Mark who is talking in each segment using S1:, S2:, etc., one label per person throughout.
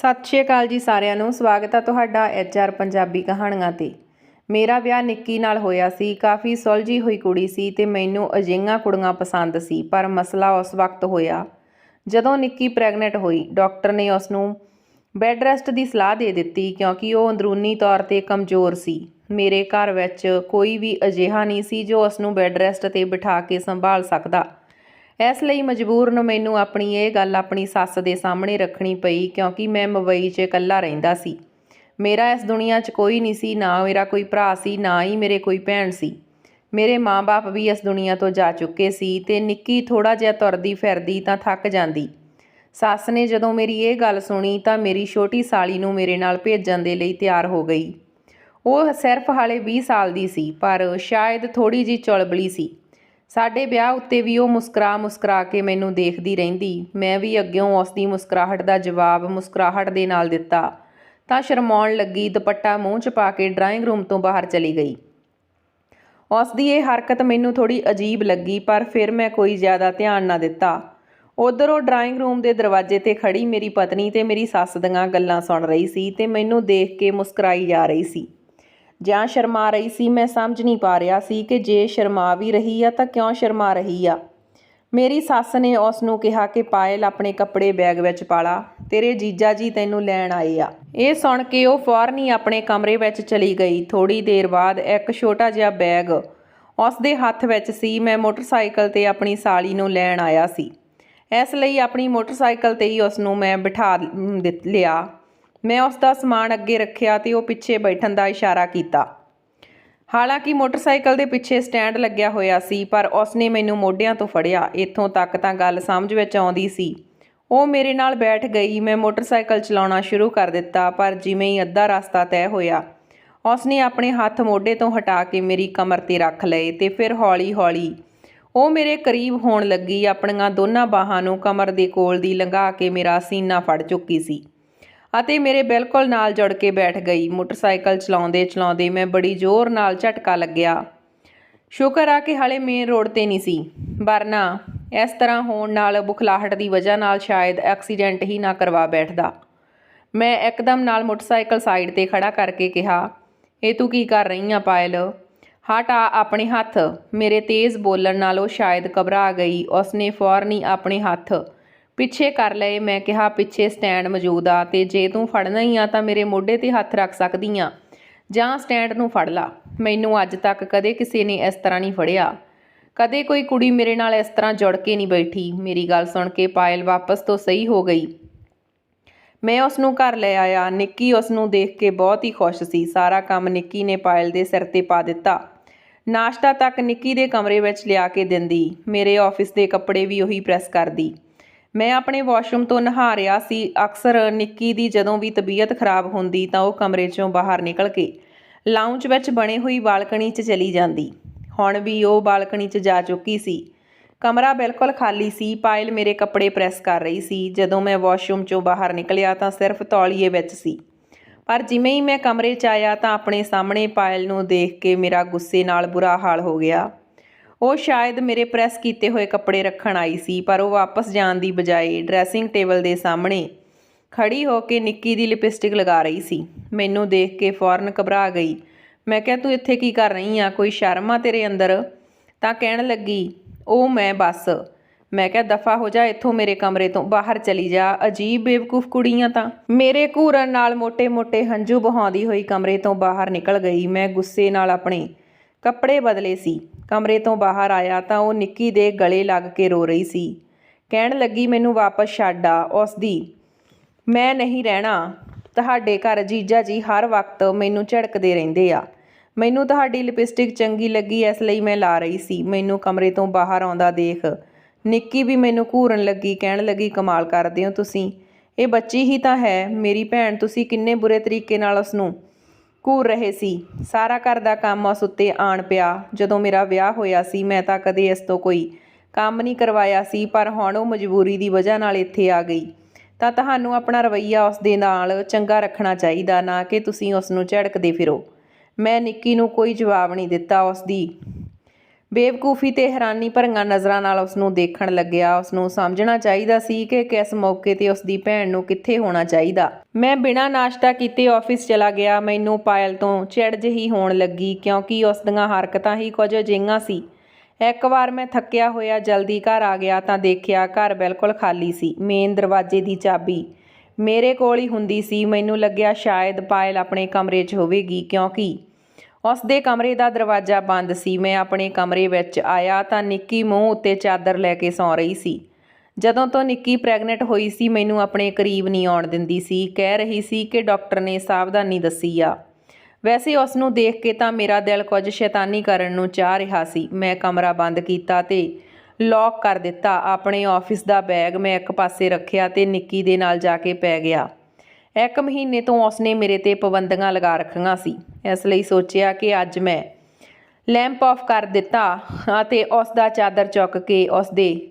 S1: ਸਤਿ ਸ਼੍ਰੀ ਅਕਾਲ ਜੀ ਸਾਰਿਆਂ ਨੂੰ। ਸਵਾਗਤ ਹੈ ਤੁਹਾਡਾ ਐਚਆਰ ਪੰਜਾਬੀ ਕਹਾਣੀਆਂ ਤੇ। ਮੇਰਾ ਵਿਆਹ ਨਿੱਕੀ ਨਾਲ ਹੋਇਆ ਸੀ, ਕਾਫੀ ਸੁਲਝੀ ਹੋਈ ਕੁੜੀ ਸੀ ਤੇ ਮੈਨੂੰ ਅਜਿਹੀਆਂ ਕੁੜੀਆਂ ਪਸੰਦ ਸੀ, ਪਰ ਮਸਲਾ ਉਸ ਵਕਤ ਹੋਇਆ। ਜਦੋਂ ਨਿੱਕੀ ਪ੍ਰੈਗਨੈਂਟ ਹੋਈ, ਡਾਕਟਰ ਨੇ ਉਸ ਨੂੰ ਬੈੱਡ ਰੈਸਟ ਦੀ ਸਲਾਹ ਦੇ ਦਿੱਤੀ ਕਿਉਂਕਿ ਉਹ ਅੰਦਰੂਨੀ ਤੌਰ ਤੇ ਕਮਜ਼ੋਰ ਸੀ। ਮੇਰੇ ਘਰ ਵਿੱਚ ਕੋਈ ਵੀ ਅਜਿਹਾ ਨਹੀਂ ਸੀ ਜੋ ਉਸ ਨੂੰ ਬੈੱਡ ਰੈਸਟ ਤੇ ਬਿਠਾ ਕੇ ਸੰਭਾਲ ਸਕਦਾ। ਇਸ ਲਈ ਮਜਬੂਰਨ ਮੈਨੂੰ ਆਪਣੀ ਇਹ ਗੱਲ ਆਪਣੀ ਸੱਸ ਦੇ ਸਾਹਮਣੇ ਰੱਖਣੀ ਪਈ ਕਿਉਂਕਿ ਮੈਂ ਮੁੰਬਈ 'ਚ ਇਕੱਲਾ ਰਹਿੰਦਾ ਸੀ। ਮੇਰਾ ਇਸ ਦੁਨੀਆ 'ਚ ਕੋਈ ਨਹੀਂ ਸੀ, ਨਾ ਮੇਰਾ ਕੋਈ ਭਰਾ ਸੀ, ਨਾ ਹੀ ਮੇਰੇ ਕੋਈ ਭੈਣ ਸੀ। ਮੇਰੇ ਮਾਂ-ਬਾਪ ਵੀ ਇਸ ਦੁਨੀਆ ਤੋਂ ਜਾ ਚੁੱਕੇ ਸੀ ਤੇ ਨਿੱਕੀ ਥੋੜਾ ਜਿਹਾ ਤੁਰਦੀ ਫਿਰਦੀ ਤਾਂ ਥੱਕ ਜਾਂਦੀ। ਸੱਸ ਨੇ ਜਦੋਂ ਮੇਰੀ ਇਹ ਗੱਲ ਸੁਣੀ ਤਾਂ ਮੇਰੀ ਛੋਟੀ ਸਾਲੀ ਨੂੰ ਮੇਰੇ ਨਾਲ ਭੇਜਣ ਦੇ ਲਈ ਤਿਆਰ ਹੋ ਗਈ। ਉਹ ਸਿਰਫ ਹਾਲੇ 20 ਸਾਲ ਦੀ ਸੀ, ਪਰ ਸ਼ਾਇਦ ਥੋੜੀ ਜੀ ਚੁਲਬਲੀ ਸੀ। ਸਾਡੇ ਵਿਆਹ ਉੱਤੇ ਵੀ ਉਹ ਮੁਸਕਰਾ ਮੁਸਕਰਾ ਕੇ ਮੈਨੂੰ ਦੇਖਦੀ ਰਹਿੰਦੀ। ਮੈਂ ਵੀ ਅੱਗਿਓਂ ਉਸ ਦੀ ਮੁਸਕਰਾਹਟ ਦਾ ਜਵਾਬ ਮੁਸਕਰਾਹਟ ਦੇ ਨਾਲ ਦਿੱਤਾ। ਤਾਂ ਸ਼ਰਮਾਉਣ ਲੱਗੀ, ਦੁਪੱਟਾ ਮੂੰਹ 'ਚ ਪਾ ਕੇ ਡਰਾਇੰਗ ਰੂਮ ਤੋਂ ਬਾਹਰ ਚਲੀ ਗਈ। ਉਸ ਦੀ ਇਹ ਹਰਕਤ ਮੈਨੂੰ ਥੋੜੀ ਅਜੀਬ ਲੱਗੀ, ਪਰ ਫਿਰ ਮੈਂ ਕੋਈ ਜ਼ਿਆਦਾ ਧਿਆਨ ਨਾ ਦਿੱਤਾ। ਉਧਰ ਉਹ ਡਰਾਇੰਗ ਰੂਮ ਦੇ ਦਰਵਾਜ਼ੇ ਤੇ ਖੜੀ ਮੇਰੀ ਪਤਨੀ ਤੇ ਮੇਰੀ ਸੱਸ ਦੀਆਂ ਗੱਲਾਂ ਸੁਣ ਰਹੀ ਸੀ ਤੇ ਮੈਨੂੰ ਦੇਖ ਕੇ ਮੁਸਕਰਾਈ ਜਾ ਰਹੀ ਸੀ। ਜਾਂ ਸ਼ਰਮਾ ਰਹੀ ਸੀ, ਮੈਂ ਸਮਝ ਨਹੀਂ ਪਾ ਰਿਹਾ ਸੀ ਕਿ ਜੇ ਸ਼ਰਮਾ ਵੀ ਰਹੀ ਆ ਤਾਂ ਕਿਉਂ ਸ਼ਰਮਾ ਰਹੀ ਆ। ਮੇਰੀ ਸੱਸ ਨੇ ਉਸ ਨੂੰ ਕਿਹਾ ਕਿ ਪਾਇਲ ਆਪਣੇ ਕੱਪੜੇ ਬੈਗ ਵਿੱਚ ਪਾਲਾ, ਤੇਰੇ ਜੀਜਾ ਜੀ ਤੈਨੂੰ ਲੈਣ ਆਏ ਆ। ਇਹ ਸੁਣ ਕੇ ਉਹ ਫੌਰਨ ਹੀ ਆਪਣੇ ਕਮਰੇ ਵਿੱਚ ਚਲੀ ਗਈ। ਥੋੜੀ ਦੇਰ ਬਾਅਦ ਇੱਕ ਛੋਟਾ ਜਿਹਾ ਬੈਗ ਉਸ ਦੇ ਹੱਥ ਵਿੱਚ ਸੀ, ਮੈਂ ਮੋਟਰਸਾਈਕਲ ਤੇ ਆਪਣੀ ਸਾਲੀ ਨੂੰ ਲੈਣ ਆਇਆ ਸੀ। ਇਸ ਲਈ ਆਪਣੀ ਮੋਟਰਸਾਈਕਲ ਤੇ ਹੀ ਉਸ ਨੂੰ ਮੈਂ ਬਿਠਾ ਲ- ਲਿਆ। ਮੈਂ ਉਸ ਦਾ ਸਮਾਨ ਅੱਗੇ ਰੱਖਿਆ ਤੇ ਉਹ ਪਿੱਛੇ ਬੈਠਣ ਦਾ ਇਸ਼ਾਰਾ ਕੀਤਾ। ਹਾਲਾਂਕਿ ਮੋਟਰਸਾਈਕਲ ਦੇ ਪਿੱਛੇ ਸਟੈਂਡ ਲੱਗਿਆ ਹੋਇਆ ਸੀ, ਪਰ ਉਸਨੇ ਮੈਨੂੰ ਮੋਢਿਆਂ ਤੋਂ ਫੜਿਆ। ਇੱਥੋਂ ਤੱਕ ਤਾਂ ਗੱਲ ਸਮਝ ਵਿੱਚ ਆਉਂਦੀ ਸੀ। ਉਹ ਮੇਰੇ ਨਾਲ ਬੈਠ ਗਈ। ਮੈਂ ਮੋਟਰਸਾਈਕਲ ਚਲਾਉਣਾ ਸ਼ੁਰੂ ਕਰ ਦਿੱਤਾ, ਪਰ ਜਿਵੇਂ ਹੀ ਅੱਧਾ ਰਸਤਾ ਤੈਅ ਹੋਇਆ, ਉਸਨੇ ਆਪਣੇ ਹੱਥ ਮੋਢੇ ਤੋਂ ਹਟਾ ਕੇ ਮੇਰੀ ਕਮਰ ਤੇ ਰੱਖ ਲਏ ਤੇ ਫਿਰ ਹੌਲੀ-ਹੌਲੀ ਉਹ ਮੇਰੇ ਕਰੀਬ ਹੋਣ ਲੱਗੀ। ਆਪਣੀਆਂ ਦੋਨਾਂ ਬਾਹਾਂ ਨੂੰ ਕਮਰ ਦੇ ਕੋਲ ਦੀ ਲੰਘਾ ਕੇ ਮੇਰਾ ਸੀਨਾ ਫੜ ਚੁੱਕੀ ਸੀ। ਅਤੇ ਮੇਰੇ ਬਿਲਕੁਲ ਨਾਲ ਜੁੜ ਕੇ ਬੈਠ ਗਈ। ਮੋਟਰਸਾਈਕਲ ਚਲਾਉਂਦੇ ਚਲਾਉਂਦੇ ਮੈਂ ਬੜੀ ਜ਼ੋਰ ਨਾਲ ਝਟਕਾ ਲੱਗਿਆ। ਸ਼ੁਕਰ ਆ ਕਿ ਹਾਲੇ ਮੇਨ ਰੋਡ ਤੇ ਨਹੀਂ ਸੀ। ਵਰਨਾ ਇਸ ਤਰ੍ਹਾਂ ਹੋਣ ਨਾਲ ਬੁਖਲਾਹਟ ਦੀ ਵਜ੍ਹਾ ਨਾਲ ਸ਼ਾਇਦ ਐਕਸੀਡੈਂਟ ਹੀ ਨਾ ਕਰਵਾ ਬੈਠਦਾ। ਮੈਂ ਇੱਕਦਮ ਨਾਲ ਮੋਟਰਸਾਈਕਲ ਸਾਈਡ ਤੇ ਖੜਾ ਕਰਕੇ ਕਿਹਾ, ਇਹ ਤੂੰ ਕੀ ਕਰ ਰਹੀ ਆ ਪਾਇਲ? ਹਟ ਆ ਆਪਣੇ ਹੱਥ। ਮੇਰੇ ਤੇਜ਼ ਬੋਲਣ ਨਾਲ ਉਹ ਸ਼ਾਇਦ ਘਬਰਾ ਗਈ। ਉਸਨੇ ਫੌਰਨ ਹੀ ਆਪਣੇ ਹੱਥ ਪਿੱਛੇ ਕਰ ਲਏ। ਮੈਂ ਕਿਹਾ, ਪਿੱਛੇ ਸਟੈਂਡ ਮੌਜੂਦ ਆ ਤੇ ਜੇ ਤੂੰ ਫੜਨਾ ਹੀ ਆ ਤਾਂ ਮੇਰੇ ਮੋਢੇ ਤੇ ਹੱਥ ਰੱਖ ਸਕਦੀ ਆ। ਜਾਂ ਸਟੈਂਡ ਨੂੰ ਫੜ ਲਾ। ਮੈਨੂੰ ਅੱਜ ਤੱਕ ਕਦੇ ਕਿਸੇ ਨੇ ਇਸ ਤਰ੍ਹਾਂ ਨਹੀਂ ਫੜਿਆ। ਕਦੇ ਕੋਈ ਕੁੜੀ ਮੇਰੇ ਨਾਲ ਇਸ ਤਰ੍ਹਾਂ ਜੁੜ ਕੇ ਨਹੀਂ ਬੈਠੀ। ਮੇਰੀ ਗੱਲ ਸੁਣ ਕੇ ਪਾਇਲ ਵਾਪਸ ਤੋਂ ਸਹੀ ਹੋ ਗਈ। ਮੈਂ ਉਸ ਨੂੰ ਘਰ ਲੈ ਆਇਆ। ਨਿੱਕੀ ਉਸ ਨੂੰ ਦੇਖ ਕੇ ਬਹੁਤ ਹੀ ਖੁਸ਼ ਸੀ। ਸਾਰਾ ਕੰਮ ਨਿੱਕੀ ਨੇ ਪਾਇਲ ਦੇ ਸਿਰ ਤੇ ਪਾ ਦਿੱਤਾ। ਨਾਸ਼ਤਾ ਤੱਕ ਨਿੱਕੀ ਦੇ ਕਮਰੇ ਵਿੱਚ ਲਿਆ ਕੇ ਦਿੰਦੀ। ਮੇਰੇ ਆਫਿਸ ਦੇ ਕੱਪੜੇ ਵੀ ਉਹੀ ਪ੍ਰੈਸ ਕਰਦੀ। ਮੈਂ ਆਪਣੇ ਵਾਸ਼ਰੂਮ ਤੋਂ ਨਹਾ ਰਿਹਾ ਸੀ। ਅਕਸਰ ਨਿੱਕੀ ਦੀ ਜਦੋਂ ਵੀ ਤਬੀਅਤ ਖਰਾਬ ਹੁੰਦੀ ਤਾਂ ਉਹ ਕਮਰੇ 'ਚੋਂ ਬਾਹਰ ਨਿਕਲ ਕੇ ਲਾਉਂਜ ਵਿੱਚ ਬਣੇ ਹੋਈ ਬਾਲਕਨੀ 'ਚ ਚਲੀ ਜਾਂਦੀ। ਹੁਣ ਵੀ ਉਹ ਬਾਲਕਨੀ 'ਚ ਜਾ ਚੁੱਕੀ ਸੀ। ਕਮਰਾ ਬਿਲਕੁਲ ਖਾਲੀ ਸੀ। ਪਾਇਲ ਮੇਰੇ ਕੱਪੜੇ ਪ੍ਰੈਸ ਕਰ ਰਹੀ ਸੀ। ਜਦੋਂ ਮੈਂ ਵਾਸ਼ਰੂਮ 'ਚੋਂ ਬਾਹਰ ਨਿਕਲਿਆ ਤਾਂ ਸਿਰਫ ਤੌਲੀਏ ਵਿੱਚ ਸੀ। ਪਰ ਜਿਵੇਂ ਹੀ ਮੈਂ ਕਮਰੇ 'ਚ ਆਇਆ ਤਾਂ ਆਪਣੇ ਸਾਹਮਣੇ ਪਾਇਲ ਨੂੰ ਦੇਖ ਕੇ ਮੇਰਾ ਗੁੱਸੇ ਨਾਲ ਬੁਰਾ ਹਾਲ ਹੋ ਗਿਆ। ਉਹ ਸ਼ਾਇਦ ਮੇਰੇ ਪ੍ਰੈਸ ਕੀਤੇ ਹੋਏ ਕੱਪੜੇ ਰੱਖਣ ਆਈ ਸੀ, ਪਰ ਉਹ ਵਾਪਸ ਜਾਣ ਦੀ ਬਜਾਏ ਡਰੈਸਿੰਗ ਟੇਬਲ ਦੇ ਸਾਹਮਣੇ ਖੜੀ ਹੋ ਕੇ ਨਿੱਕੀ ਦੀ ਲਿਪਸਟਿਕ ਲਗਾ ਰਹੀ ਸੀ। ਮੈਨੂੰ ਦੇਖ ਕੇ ਫੌਰਨ ਘਬਰਾ ਗਈ। ਮੈਂ ਕਿਹਾ, ਤੂੰ ਇੱਥੇ ਕੀ ਕਰ ਰਹੀ ਆ? ਕੋਈ ਸ਼ਰਮ ਆ ਤੇਰੇ ਅੰਦਰ? ਤਾਂ ਕਹਿਣ ਲੱਗੀ, ਉਹ ਮੈਂ ਬਸ। ਮੈਂ ਕਿਹਾ, ਦਫਾ ਹੋ ਜਾ ਇੱਥੋਂ ਮੇਰੇ ਕਮਰੇ ਤੋਂ, ਬਾਹਰ ਚਲੀ ਜਾ। ਅਜੀਬ ਬੇਵਕੂਫ ਕੁੜੀਆਂ ਤਾਂ। ਮੇਰੇ ਘੂਰਨ ਨਾਲ ਮੋٹے-ਮੋٹے ਹੰਝੂ ਬਹਾਉਂਦੀ ਹੋਈ ਕਮਰੇ ਤੋਂ ਬਾਹਰ ਨਿਕਲ ਗਈ। ਮੈਂ ਗੁੱਸੇ ਨਾਲ ਆਪਣੇ ਕੱਪੜੇ ਬਦਲੇ ਸੀ। ਕਮਰੇ ਤੋਂ ਬਾਹਰ ਆਇਆ ਤਾਂ ਉਹ ਨਿੱਕੀ ਦੇ ਗਲੇ ਲੱਗ ਕੇ ਰੋ ਰਹੀ ਸੀ। ਕਹਿਣ ਲੱਗੀ, ਮੈਨੂੰ ਵਾਪਸ ਛੱਡ ਆ ਉਸ ਦੀ ਮੈਂ ਨਹੀਂ ਰਹਿਣਾ। ਤੁਹਾਡੇ ਘਰ ਜੀਜਾ ਜੀ ਹਰ ਵਕਤ ਮੈਨੂੰ ਝੜਕਦੇ ਰਹਿੰਦੇ ਆ। ਮੈਨੂੰ ਤੁਹਾਡੀ ਲਿਪਸਟਿਕ ਚੰਗੀ ਲੱਗੀ, ਇਸ ਲਈ ਮੈਂ ਲਾ ਰਹੀ ਸੀ। ਮੈਨੂੰ ਕਮਰੇ ਤੋਂ ਬਾਹਰ ਆਉਂਦਾ ਦੇਖ। ਨਿੱਕੀ ਵੀ ਮੈਨੂੰ ਘੂਰਨ ਲੱਗੀ, ਕਹਿਣ ਲੱਗੀ, ਕਮਾਲ ਕਰਦੇ ਹੋ ਤੁਸੀਂ। ਇਹ ਬੱਚੀ ਹੀ ਤਾਂ ਹੈ। ਮੇਰੀ ਭੈਣ, ਤੁਸੀਂ ਕਿੰਨੇ ਬੁਰੇ ਤਰੀਕੇ ਨਾਲ ਉਸ ਨੂੰ ਘੂਰ ਰਹੇ ਸੀ। ਸਾਰਾ ਘਰ ਦਾ ਕੰਮ ਉਸ ਉੱਤੇ ਆਣ ਪਿਆ। ਜਦੋਂ ਮੇਰਾ ਵਿਆਹ ਹੋਇਆ ਸੀ, ਮੈਂ ਤਾਂ ਕਦੇ ਇਸ ਤੋਂ ਕੋਈ ਕੰਮ ਨਹੀਂ ਕਰਵਾਇਆ ਸੀ, ਪਰ ਹੁਣ ਉਹ ਮਜਬੂਰੀ ਦੀ ਵਜ੍ਹਾ ਨਾਲ ਇੱਥੇ ਆ ਗਈ। ਤਾਂ ਤੁਹਾਨੂੰ ਆਪਣਾ ਰਵੱਈਆ ਉਸ ਦੇ ਨਾਲ ਚੰਗਾ ਰੱਖਣਾ ਚਾਹੀਦਾ, ਨਾ ਕਿ ਤੁਸੀਂ ਉਸ ਨੂੰ ਝੜਕਦੇ ਫਿਰੋ। ਮੈਂ ਨਿੱਕੀ ਨੂੰ ਕੋਈ ਜਵਾਬ ਨਹੀਂ ਦਿੱਤਾ ਉਸ ਦੀ। ਬੇਵਕੂਫੀ ਤੇ ਹੈਰਾਨੀ ਭਰੀਆਂ ਨਜ਼ਰਾਂ ਨਾਲ ਉਸ ਨੂੰ ਦੇਖਣ ਲੱਗਿਆ। ਉਸ ਨੂੰ ਸਮਝਣਾ ਚਾਹੀਦਾ ਸੀ ਕਿ ਕਿਸ ਮੌਕੇ ਤੇ ਉਸ ਦੀ ਭੈਣ ਨੂੰ ਕਿੱਥੇ ਹੋਣਾ ਚਾਹੀਦਾ। ਮੈਂ ਬਿਨਾਂ ਨਾਸ਼ਤਾ ਕੀਤੇ ਆਫਿਸ ਚਲਾ ਗਿਆ। ਮੈਨੂੰ ਪਾਇਲ ਤੋਂ ਚਿੜ ਜਿਹੀ ਹੋਣ ਲੱਗੀ ਕਿਉਂਕਿ ਉਸ ਦੀਆਂ ਹਰਕਤਾਂ ਹੀ ਕੁਝ ਅਜਿਹੀਆਂ ਸੀ। ਇੱਕ ਵਾਰ ਮੈਂ ਥੱਕਿਆ ਹੋਇਆ ਜਲਦੀ ਘਰ ਆ ਗਿਆ ਤਾਂ ਦੇਖਿਆ ਘਰ ਬਿਲਕੁਲ ਖਾਲੀ ਸੀ। ਮੇਨ ਦਰਵਾਜ਼ੇ ਦੀ ਚਾਬੀ ਮੇਰੇ ਕੋਲ ਹੀ ਹੁੰਦੀ ਸੀ। ਮੈਨੂੰ ਲੱਗਿਆ ਸ਼ਾਇਦ ਪਾਇਲ ਆਪਣੇ ਕਮਰੇ 'ਚ ਹੋਵੇਗੀ ਕਿਉਂਕਿ ਉਸ ਦੇ ਕਮਰੇ ਦਾ ਦਰਵਾਜ਼ਾ ਬੰਦ ਸੀ। ਮੈਂ ਆਪਣੇ ਕਮਰੇ ਵਿੱਚ ਆਇਆ ਤਾਂ ਨਿੱਕੀ ਮੂੰਹ ਉੱਤੇ ਚਾਦਰ ਲੈ ਕੇ ਸੌਂ ਰਹੀ ਸੀ। ਜਦੋਂ ਤੋਂ ਨਿੱਕੀ ਪ੍ਰੈਗਨੈਂਟ ਹੋਈ ਸੀ, ਮੈਨੂੰ ਆਪਣੇ ਕਰੀਬ ਨਹੀਂ ਆਉਣ ਦਿੰਦੀ ਸੀ। ਕਹਿ ਰਹੀ ਸੀ ਕਿ ਡਾਕਟਰ ਨੇ ਸਾਵਧਾਨੀ ਦੱਸੀ ਆ। ਵੈਸੇ ਉਸ ਨੂੰ ਦੇਖ ਕੇ ਤਾਂ ਮੇਰਾ ਦਿਲ ਕੁਝ ਸ਼ੈਤਾਨੀ ਕਰਨ ਨੂੰ ਚਾਹ ਰਿਹਾ ਸੀ। ਮੈਂ ਕਮਰਾ ਬੰਦ ਕੀਤਾ ਤੇ ਲੌਕ ਕਰ ਦਿੱਤਾ। ਆਪਣੇ ਆਫਿਸ ਦਾ ਬੈਗ ਮੈਂ ਇੱਕ ਪਾਸੇ ਰੱਖਿਆ ਤੇ ਨਿੱਕੀ ਦੇ ਨਾਲ ਜਾ ਕੇ ਪੈ ਗਿਆ। ਇੱਕ ਮਹੀਨੇ ਤੋਂ ਉਸਨੇ ਮੇਰੇ ਤੇ ਪਾਬੰਦੀਆਂ ਲਗਾ ਰੱਖੀਆਂ ਸੀ। ਇਸ ਲਈ ਸੋਚਿਆ ਕਿ ਅੱਜ ਮੈਂ ਲੈਂਪ ਆਫ ਕਰ ਦਿੱਤਾ ਅਤੇ ਉਸ ਦਾ ਚਾਦਰ ਚੁੱਕ ਕੇ ਉਸ ਦੇ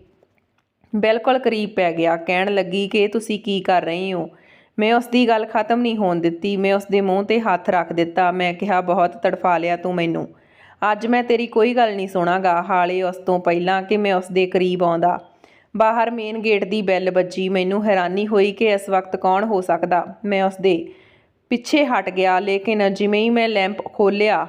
S1: ਬਿਲਕੁਲ ਕਰੀਬ ਪੈ ਗਿਆ। ਕਹਿਣ ਲੱਗੀ ਕਿ ਤੁਸੀਂ ਕੀ ਕਰ ਰਹੇ ਹੋ? ਮੈਂ ਉਸ ਦੀ ਗੱਲ ਖਤਮ ਨਹੀਂ ਹੋਣ ਦਿੱਤੀ। ਮੈਂ ਉਸ ਦੇ ਮੂੰਹ ਤੇ ਹੱਥ ਰੱਖ ਦਿੱਤਾ। ਮੈਂ ਕਿਹਾ, ਬਹੁਤ ਤੜਫਾ ਲਿਆ ਤੂੰ ਮੈਨੂੰ। ਅੱਜ ਮੈਂ ਤੇਰੀ ਕੋਈ ਗੱਲ ਨਹੀਂ ਸੁਣਾਗਾ। ਹਾਲੇ ਉਸ ਤੋਂ ਪਹਿਲਾਂ ਕਿ ਮੈਂ ਉਸ ਦੇ ਕਰੀਬ ਆਉਂਦਾ ਬਾਹਰ ਮੇਨ ਗੇਟ ਦੀ ਬੈਲ ਵੱਜੀ। ਮੈਨੂੰ ਹੈਰਾਨੀ ਹੋਈ ਕਿ ਇਸ ਵਕਤ ਕੌਣ ਹੋ ਸਕਦਾ। ਮੈਂ ਉਸ ਦੇ ਪਿੱਛੇ ਹਟ ਗਿਆ, ਲੇਕਿਨ ਜਿਵੇਂ ਹੀ ਮੈਂ ਲੈਂਪ ਖੋਲ੍ਹਿਆ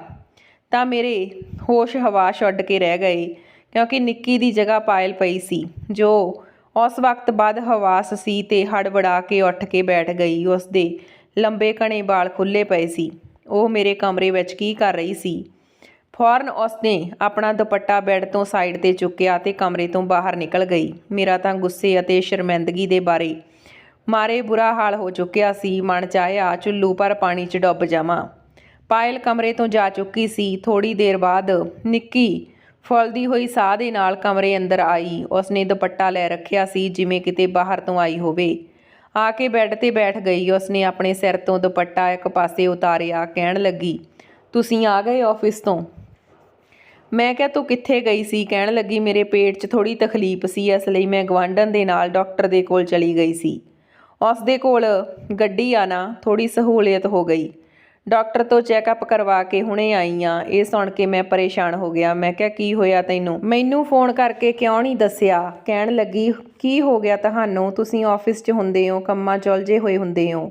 S1: ਤਾਂ ਮੇਰੇ ਹੋਸ਼ ਹਵਾਸ਼ ਛੱਡ ਕੇ ਰਹਿ ਗਏ ਕਿਉਂਕਿ ਨਿੱਕੀ ਦੀ ਜਗ੍ਹਾ ਪਾਇਲ ਪਈ ਸੀ, ਜੋ ਉਸ ਵਕਤ ਬਾਅਦ ਹਵਾਸ ਸੀ ਤੇ ਹੜਬੜਾ ਕੇ ਉੱਠ ਕੇ ਬੈਠ ਗਈ। ਉਸ ਦੇ ਲੰਬੇ ਘਣੇ ਵਾਲ ਖੁੱਲੇ ਪਏ ਸੀ। ਉਹ ਮੇਰੇ ਕਮਰੇ ਵਿੱਚ ਕੀ ਕਰ ਰਹੀ ਸੀ? ਫੌਰਨ ਉਸਨੇ ਆਪਣਾ ਦੁਪੱਟਾ ਬੈੱਡ ਤੋਂ ਸਾਈਡ ਤੇ ਚੁੱਕਿਆ ਤੇ ਕਮਰੇ ਤੋਂ ਬਾਹਰ ਨਿਕਲ ਗਈ। ਮੇਰਾ ਤਾਂ ਗੁੱਸੇ ਅਤੇ ਸ਼ਰਮਿੰਦਗੀ ਦੇ ਬਾਰੇ ਮਾਰੇ ਬੁਰਾ ਹਾਲ ਹੋ ਚੁੱਕਿਆ ਸੀ। ਮਨ ਚਾਹਿਆ ਚੁੱਲੂ ਪਰ ਪਾਣੀ 'ਚ ਡੁੱਬ ਜਾਵਾਂ। ਪਾਇਲ ਕਮਰੇ ਤੋਂ ਜਾ ਚੁੱਕੀ ਸੀ। ਥੋੜੀ ਦੇਰ ਬਾਅਦ ਨਿੱਕੀ ਫੁੱਲਦੀ ਹੋਈ ਸਾਹ ਦੇ ਨਾਲ ਕਮਰੇ ਅੰਦਰ ਆਈ। ਉਸਨੇ ਦੁਪੱਟਾ ਲੈ ਰੱਖਿਆ ਸੀ ਜਿਵੇਂ ਕਿਤੇ ਬਾਹਰ ਤੋਂ ਆਈ ਹੋਵੇ। ਆ ਕੇ ਬੈੱਡ ਤੇ ਬੈਠ ਗਈ। ਉਸਨੇ ਆਪਣੇ ਸਿਰ ਤੋਂ ਦੁਪੱਟਾ ਇੱਕ ਪਾਸੇ ਉਤਾਰਿਆ। ਕਹਿਣ ਲੱਗੀ, ਤੁਸੀਂ ਆ ਗਏ ਆਫਿਸ ਤੋਂ? ਮੈਂ ਕਿਹਾ, ਤੂੰ ਕਿੱਥੇ ਗਈ ਸੀ? ਕਹਿਣ ਲੱਗੀ, ਮੇਰੇ ਪੇਟ 'ਚ ਥੋੜੀ ਤਕਲੀਫ ਸੀ, ਇਸ ਲਈ ਮੈਂ ਗਵਾਂਢਣ ਦੇ ਨਾਲ ਡਾਕਟਰ ਦੇ ਕੋਲ ਚਲੀ ਗਈ ਸੀ। ਉਸ ਦੇ ਕੋਲ ਗੱਡੀ ਆ ਨਾ ਥੋੜੀ ਸਹੂਲੀਅਤ ਹੋ ਗਈ। ਡਾਕਟਰ ਤੋਂ ਚੈੱਕਅਪ ਕਰਵਾ ਕੇ ਹੁਣੇ ਆਈ ਆ। ਇਹ ਸੁਣ ਕੇ ਮੈਂ ਪਰੇਸ਼ਾਨ ਹੋ ਗਿਆ। ਮੈਂ ਕਿਹਾ, ਕੀ ਹੋਇਆ ਤੈਨੂੰ? ਮੈਨੂੰ ਫੋਨ ਕਰਕੇ ਕਿਉਂ ਨਹੀਂ ਦੱਸਿਆ? ਕਹਿਣ ਲੱਗੀ, ਕੀ ਹੋ ਗਿਆ ਤੁਹਾਨੂੰ? ਤੁਸੀਂ ਆਫਿਸ 'ਚ ਹੁੰਦੇ ਹੋ, ਕੰਮਾਂ 'ਚ ਉਲਝੇ ਹੋਏ ਹੁੰਦੇ ਹੋ।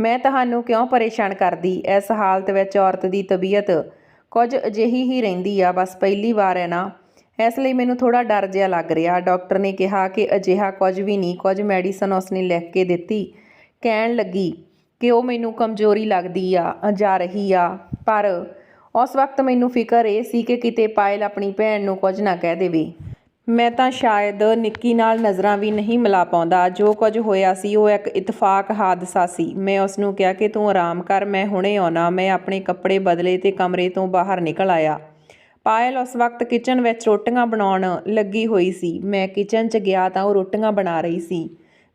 S1: ਮੈਂ ਤੁਹਾਨੂੰ ਕਿਉਂ ਪਰੇਸ਼ਾਨ ਕਰਦੀ? ਇਸ ਹਾਲਤ ਵਿੱਚ ਔਰਤ ਦੀ ਤਬੀਅਤ ਕੁਝ ਅਜਿਹੀ ਹੀ ਰਹਿੰਦੀ ਆ, ਬਸ ਪਹਿਲੀ ਵਾਰ ਹੈ ਨਾ। ਇਸ ਲਈ ਮੈਨੂੰ ਥੋੜਾ ਡਰ ਜਿਹਾ ਲੱਗ ਰਿਹਾ। ਡਾਕਟਰ ਨੇ ਕਿਹਾ ਕਿ ਅਜਿਹਾ ਕੁਝ ਵੀ ਨਹੀਂ, ਕੁਝ ਮੈਡੀਸਨ ਉਸਨੇ ਲਿਖ ਕੇ ਦਿੱਤੀ। ਕਹਿਣ ਲੱਗੀ ਕਿ ਉਹ ਮੈਨੂੰ ਕਮਜ਼ੋਰੀ ਲੱਗਦੀ ਆ, ਜਾ ਰਹੀ ਆ। ਪਰ ਉਸ ਵਕਤ ਮੈਨੂੰ ਫਿਕਰ ਇਹ ਸੀ ਕਿ ਕਿਤੇ ਪਾਇਲ ਆਪਣੀ ਭੈਣ ਨੂੰ ਕੁਝ ਨਾ ਕਹਿ ਦੇਵੇ। ਮੈਂ ਤਾਂ ਸ਼ਾਇਦ ਨਿੱਕੀ ਨਾਲ ਨਜ਼ਰਾਂ ਵੀ ਨਹੀਂ ਮਿਲਾ ਪਾਉਂਦਾ। ਜੋ ਕੁਝ ਹੋਇਆ ਸੀ, ਉਹ ਇੱਕ ਇਤਫਾਕ ਹਾਦਸਾ ਸੀ। ਮੈਂ ਉਸ ਨੂੰ ਕਿਹਾ ਕਿ ਤੂੰ ਆਰਾਮ ਕਰ, ਮੈਂ ਹੁਣੇ ਆਉਣਾ। ਮੈਂ ਆਪਣੇ ਕੱਪੜੇ ਬਦਲੇ ਤੇ ਕਮਰੇ ਤੋਂ ਬਾਹਰ ਨਿਕਲ ਆਇਆ। ਪਾਇਲ ਉਸ ਵਕਤ ਕਿਚਨ ਵਿੱਚ ਰੋਟੀਆਂ ਬਣਾਉਣ ਲੱਗੀ ਹੋਈ ਸੀ। ਮੈਂ ਕਿਚਨ 'ਚ ਗਿਆ ਤਾਂ ਉਹ ਰੋਟੀਆਂ ਬਣਾ ਰਹੀ ਸੀ।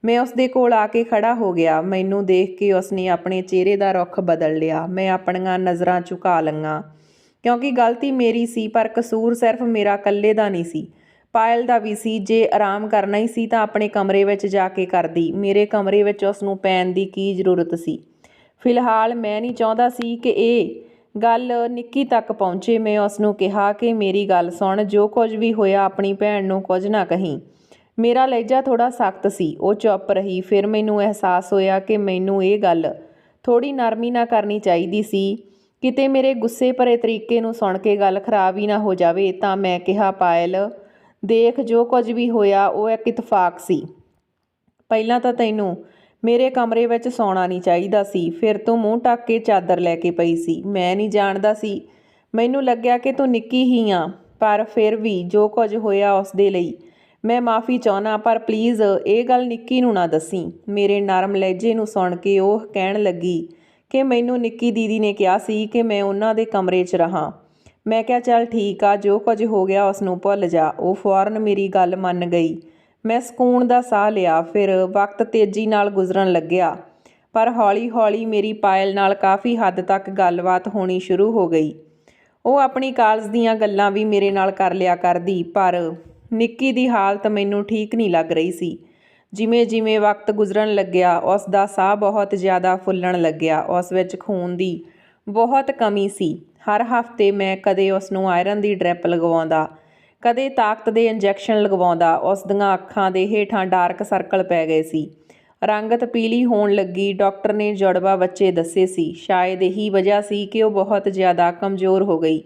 S1: ਮੈਂ ਉਸ ਦੇ ਕੋਲ ਆ ਕੇ ਖੜਾ ਹੋ ਗਿਆ। ਮੈਨੂੰ ਦੇਖ ਕੇ ਉਸਨੇ ਆਪਣੇ ਚਿਹਰੇ ਦਾ ਰੁੱਖ ਬਦਲ ਲਿਆ। ਮੈਂ ਆਪਣੀਆਂ ਨਜ਼ਰਾਂ ਝੁਕਾ ਲਈਆਂ। ਕਿਉਂਕਿ ਗਲਤੀ ਮੇਰੀ ਸੀ, ਪਰ ਕਸੂਰ ਸਿਰਫ ਮੇਰਾ, ਇਕੱਲੇ ਦਾ ਨਹੀਂ ਸੀ। ਪਾਇਲ ਦਾ ਵੀ ਸੀ, ਜੇ ਆਰਾਮ ਕਰਨਾ ਹੀ ਸੀ ਤਾਂ ਆਪਣੇ ਕਮਰੇ ਵਿੱਚ ਜਾ ਕੇ ਕਰਦੀ। ਮੇਰੇ ਕਮਰੇ ਵਿੱਚ ਉਸ ਨੂੰ ਪੈਣ ਦੀ ਕੀ ਜ਼ਰੂਰਤ ਸੀ? ਫਿਲਹਾਲ ਮੈਂ ਨਹੀਂ ਚਾਹੁੰਦਾ ਸੀ ਕਿ ਇਹ ਗੱਲ ਨਿੱਕੀ ਤੱਕ ਪਹੁੰਚੇ। ਮੈਂ ਉਸ ਨੂੰ ਕਿਹਾ ਕਿ ਮੇਰੀ ਗੱਲ ਸੁਣ, ਜੋ ਕੁਝ ਵੀ ਹੋਇਆ ਆਪਣੀ ਭੈਣ ਨੂੰ ਕੁਝ ਨਾ ਕਹੀਂ। ਮੇਰਾ ਲਹਿਜਾ ਥੋੜਾ ਸਖਤ ਸੀ, ਉਹ ਚੁੱਪ ਰਹੀ। ਫਿਰ ਮੈਨੂੰ ਅਹਿਸਾਸ ਹੋਇਆ ਕਿ ਮੈਨੂੰ ਇਹ ਗੱਲ ਥੋੜੀ ਨਰਮੀ ਨਾ ਕਰਨੀ ਚਾਹੀਦੀ ਸੀ। ਕਿਤੇ ਮੇਰੇ ਗੁੱਸੇ ਭਰੇ ਤਰੀਕੇ ਨੂੰ ਸੁਣ ਕੇ ਗੱਲ ਖਰਾਬ ਹੀ ਨਾ ਹੋ ਜਾਵੇ ਤਾਂ ਮੈਂ ਕਿਹਾ, ਪਾਇਲ ਦੇਖ ਜੋ ਕੁਝ ਵੀ ਹੋਇਆ, ਉਹ ਇੱਕ ਇਤਫਾਕ ਸੀ। ਪਹਿਲਾਂ ਤਾਂ ਤੈਨੂੰ ਮੇਰੇ ਕਮਰੇ ਵਿੱਚ ਸੌਣਾ ਨਹੀਂ ਚਾਹੀਦਾ ਸੀ, ਫਿਰ ਤੂੰ ਮੂੰਹ ਟੱਕ ਕੇ ਚਾਦਰ ਲੈ ਕੇ ਪਈ ਸੀ। ਮੈਂ ਨਹੀਂ ਜਾਣਦਾ ਸੀ, ਮੈਨੂੰ ਲੱਗਿਆ ਕਿ ਤੂੰ ਨਿੱਕੀ ਹੀ ਆ, ਪਰ ਫਿਰ ਵੀ ਜੋ ਕੁਝ ਹੋਇਆ ਉਸ ਦੇ ਲਈ। ਮੈਂ ਮਾਫੀ ਚਾਹਨਾ ਪਰ ਪਲੀਜ਼ ਇਹ ਗੱਲ ਨਿੱਕੀ ਨੂੰ ਨਾ ਦੱਸੀ। ਮੇਰੇ ਨਰਮ ਲਹਿਜੇ ਨੂੰ ਸੁਣ ਕੇ ਉਹ ਕਹਿਣ ਲੱਗੀ ਕਿ ਮੈਨੂੰ ਨਿੱਕੀ ਦੀਦੀ ਨੇ ਕਿਹਾ ਸੀ ਕਿ ਮੈਂ ਉਹਨਾਂ ਦੇ ਕਮਰੇ 'ਚ ਰਹਾ। ਮੈਂ ਕਿਹਾ, ਚੱਲ ਠੀਕ ਆ, ਜੋ ਕੁਝ ਹੋ ਗਿਆ ਉਸ ਨੂੰ ਭੁੱਲ ਜਾ। ਉਹ ਫੌਰਨ ਮੇਰੀ ਗੱਲ ਮੰਨ ਗਈ। ਮੈਂ ਸਕੂਨ ਦਾ ਸਾਹ ਲਿਆ, ਫਿਰ ਵਕਤ ਤੇਜ਼ੀ ਨਾਲ ਗੁਜ਼ਰਨ ਲੱਗਿਆ। ਪਰ ਹੌਲੀ-ਹੌਲੀ ਮੇਰੀ ਪਾਇਲ ਨਾਲ ਕਾਫੀ ਹੱਦ ਤੱਕ ਗੱਲਬਾਤ ਹੋਣੀ ਸ਼ੁਰੂ ਹੋ ਗਈ। ਉਹ ਆਪਣੀ ਕਾਲਜ ਦੀਆਂ ਗੱਲਾਂ ਵੀ ਮੇਰੇ ਨਾਲ ਕਰ ਲਿਆ ਕਰਦੀ, ਪਰ ਨਿੱਕੀ ਦੀ ਹਾਲਤ ਮੈਨੂੰ ਠੀਕ ਨਹੀਂ ਲੱਗ ਰਹੀ ਸੀ। ਜਿਵੇਂ ਜਿਵੇਂ ਵਕਤ ਗੁਜ਼ਰਨ ਲੱਗਿਆ ਉਸ ਦਾ ਸਾਹ ਬਹੁਤ ਜ਼ਿਆਦਾ ਫੁੱਲਣ ਲੱਗਿਆ। ਉਸ ਵਿੱਚ ਖੂਨ ਦੀ ਬਹੁਤ ਕਮੀ ਸੀ। ਹਰ ਹਫ਼ਤੇ ਮੈਂ ਕਦੇ ਉਸ ਨੂੰ ਆਇਰਨ ਦੀ ਡ੍ਰਿਪ ਲਗਵਾਉਂਦਾ, ਕਦੇ ਤਾਕਤ ਦੇ ਇੰਜੈਕਸ਼ਨ ਲਗਵਾਉਂਦਾ, ਉਸ ਦੀਆਂ ਅੱਖਾਂ ਦੇ ਹੇਠਾਂ ਡਾਰਕ ਸਰਕਲ ਪੈ ਗਏ ਸੀ। ਰੰਗਤ ਪੀਲੀ ਹੋਣ ਲੱਗੀ, ਡਾਕਟਰ ਨੇ ਜੁੜਵਾ ਬੱਚੇ ਦੱਸੇ ਸੀ। ਸ਼ਾਇਦ ਇਹੀ ਵਜ੍ਹਾ ਸੀ ਕਿ ਉਹ ਬਹੁਤ ਜ਼ਿਆਦਾ ਕਮਜ਼ੋਰ ਹੋ ਗਈ।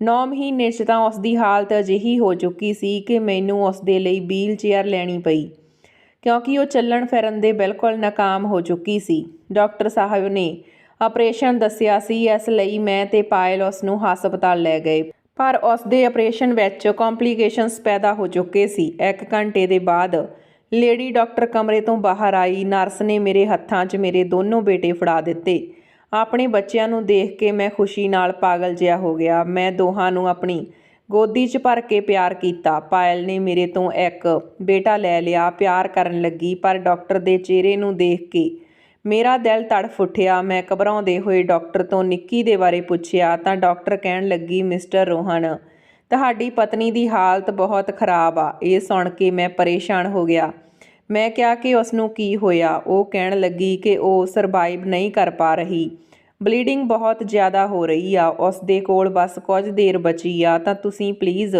S1: ਨੌ ਮਹੀਨੇ 'ਚ ਤਾਂ ਉਸ ਦੀ ਹਾਲਤ ਅਜਿਹੀ ਹੋ ਚੁੱਕੀ ਸੀ ਕਿ ਮੈਨੂੰ ਉਸ ਦੇ ਲਈ ਵੀਲ ਚੇਅਰ ਲੈਣੀ ਪਈ, ਕਿਉਂਕਿ ਉਹ ਚੱਲਣ ਫਿਰਨ ਦੇ ਬਿਲਕੁਲ ਨਾਕਾਮ ਹੋ ਚੁੱਕੀ ਸੀ। ਡਾਕਟਰ ਸਾਹਿਬ ਨੇ ਆਪਰੇਸ਼ਨ ਦੱਸਿਆ ਸੀ, ਇਸ ਲਈ ਮੈਂ ਤੇ ਪਾਇਲ ਉਸ ਨੂੰ ਹਸਪਤਾਲ ਲੈ ਗਏ। ਪਰ ਉਸ ਦੇ ਆਪਰੇਸ਼ਨ ਵਿੱਚ ਕੰਪਲਿਕੇਸ਼ਨਸ ਪੈਦਾ ਹੋ ਚੁੱਕੇ ਸੀ। ਇੱਕ ਘੰਟੇ ਦੇ ਬਾਅਦ ਲੇਡੀ ਡਾਕਟਰ ਕਮਰੇ ਤੋਂ ਬਾਹਰ ਆਈ। ਨਰਸ ਨੇ ਮੇਰੇ ਹੱਥਾਂ 'ਚ ਮੇਰੇ ਦੋਨੋਂ ਬੇਟੇ ਫੜਾ ਦਿੱਤੇ। ਆਪਣੇ ਬੱਚਿਆਂ ਨੂੰ ਦੇਖ ਕੇ ਮੈਂ ਖੁਸ਼ੀ ਨਾਲ ਪਾਗਲ ਜਿਹਾ ਹੋ ਗਿਆ। ਮੈਂ ਦੋਹਾਂ ਨੂੰ ਆਪਣੀ ਗੋਦੀ 'ਚ ਭਰ ਕੇ ਪਿਆਰ ਕੀਤਾ। ਪਾਇਲ ਨੇ ਮੇਰੇ ਤੋਂ ਇੱਕ ਬੇਟਾ ਲੈ ਲਿਆ। ਪਿਆਰ ਕਰਨ ਲੱਗੀ, ਪਰ ਡਾਕਟਰ ਦੇ ਚਿਹਰੇ ਨੂੰ ਦੇਖ ਕੇ ਮੇਰਾ ਦਿਲ ਤੜਫ ਉੱਠਿਆ। ਮੈਂ ਘਬਰਾਉਂਦੇ ਹੋਏ ਡਾਕਟਰ ਤੋਂ ਨਿੱਕੀ ਦੇ ਬਾਰੇ ਪੁੱਛਿਆ ਤਾਂ ਡਾਕਟਰ ਕਹਿਣ ਲੱਗੀ, ਮਿਸਟਰ ਰੋਹਨ, ਤੁਹਾਡੀ ਪਤਨੀ ਦੀ ਹਾਲਤ ਬਹੁਤ ਖਰਾਬ ਆ। ਇਹ ਸੁਣ ਕੇ ਮੈਂ ਪਰੇਸ਼ਾਨ ਹੋ ਗਿਆ। ਮੈਂ ਕਿਹਾ ਕਿ ਉਸ ਨੂੰ ਕੀ ਹੋਇਆ? ਉਹ ਕਹਿਣ ਲੱਗੀ ਕਿ ਉਹ ਸਰਵਾਈਵ ਨਹੀਂ ਕਰ ਪਾ ਰਹੀ। ਬਲੀਡਿੰਗ ਬਹੁਤ ਜ਼ਿਆਦਾ ਹੋ ਰਹੀ ਆ। ਉਸ ਦੇ ਕੋਲ ਬਸ ਕੁਝ ਦੇਰ ਬਚੀ ਆ। ਤਾਂ ਤੁਸੀਂ ਪਲੀਜ਼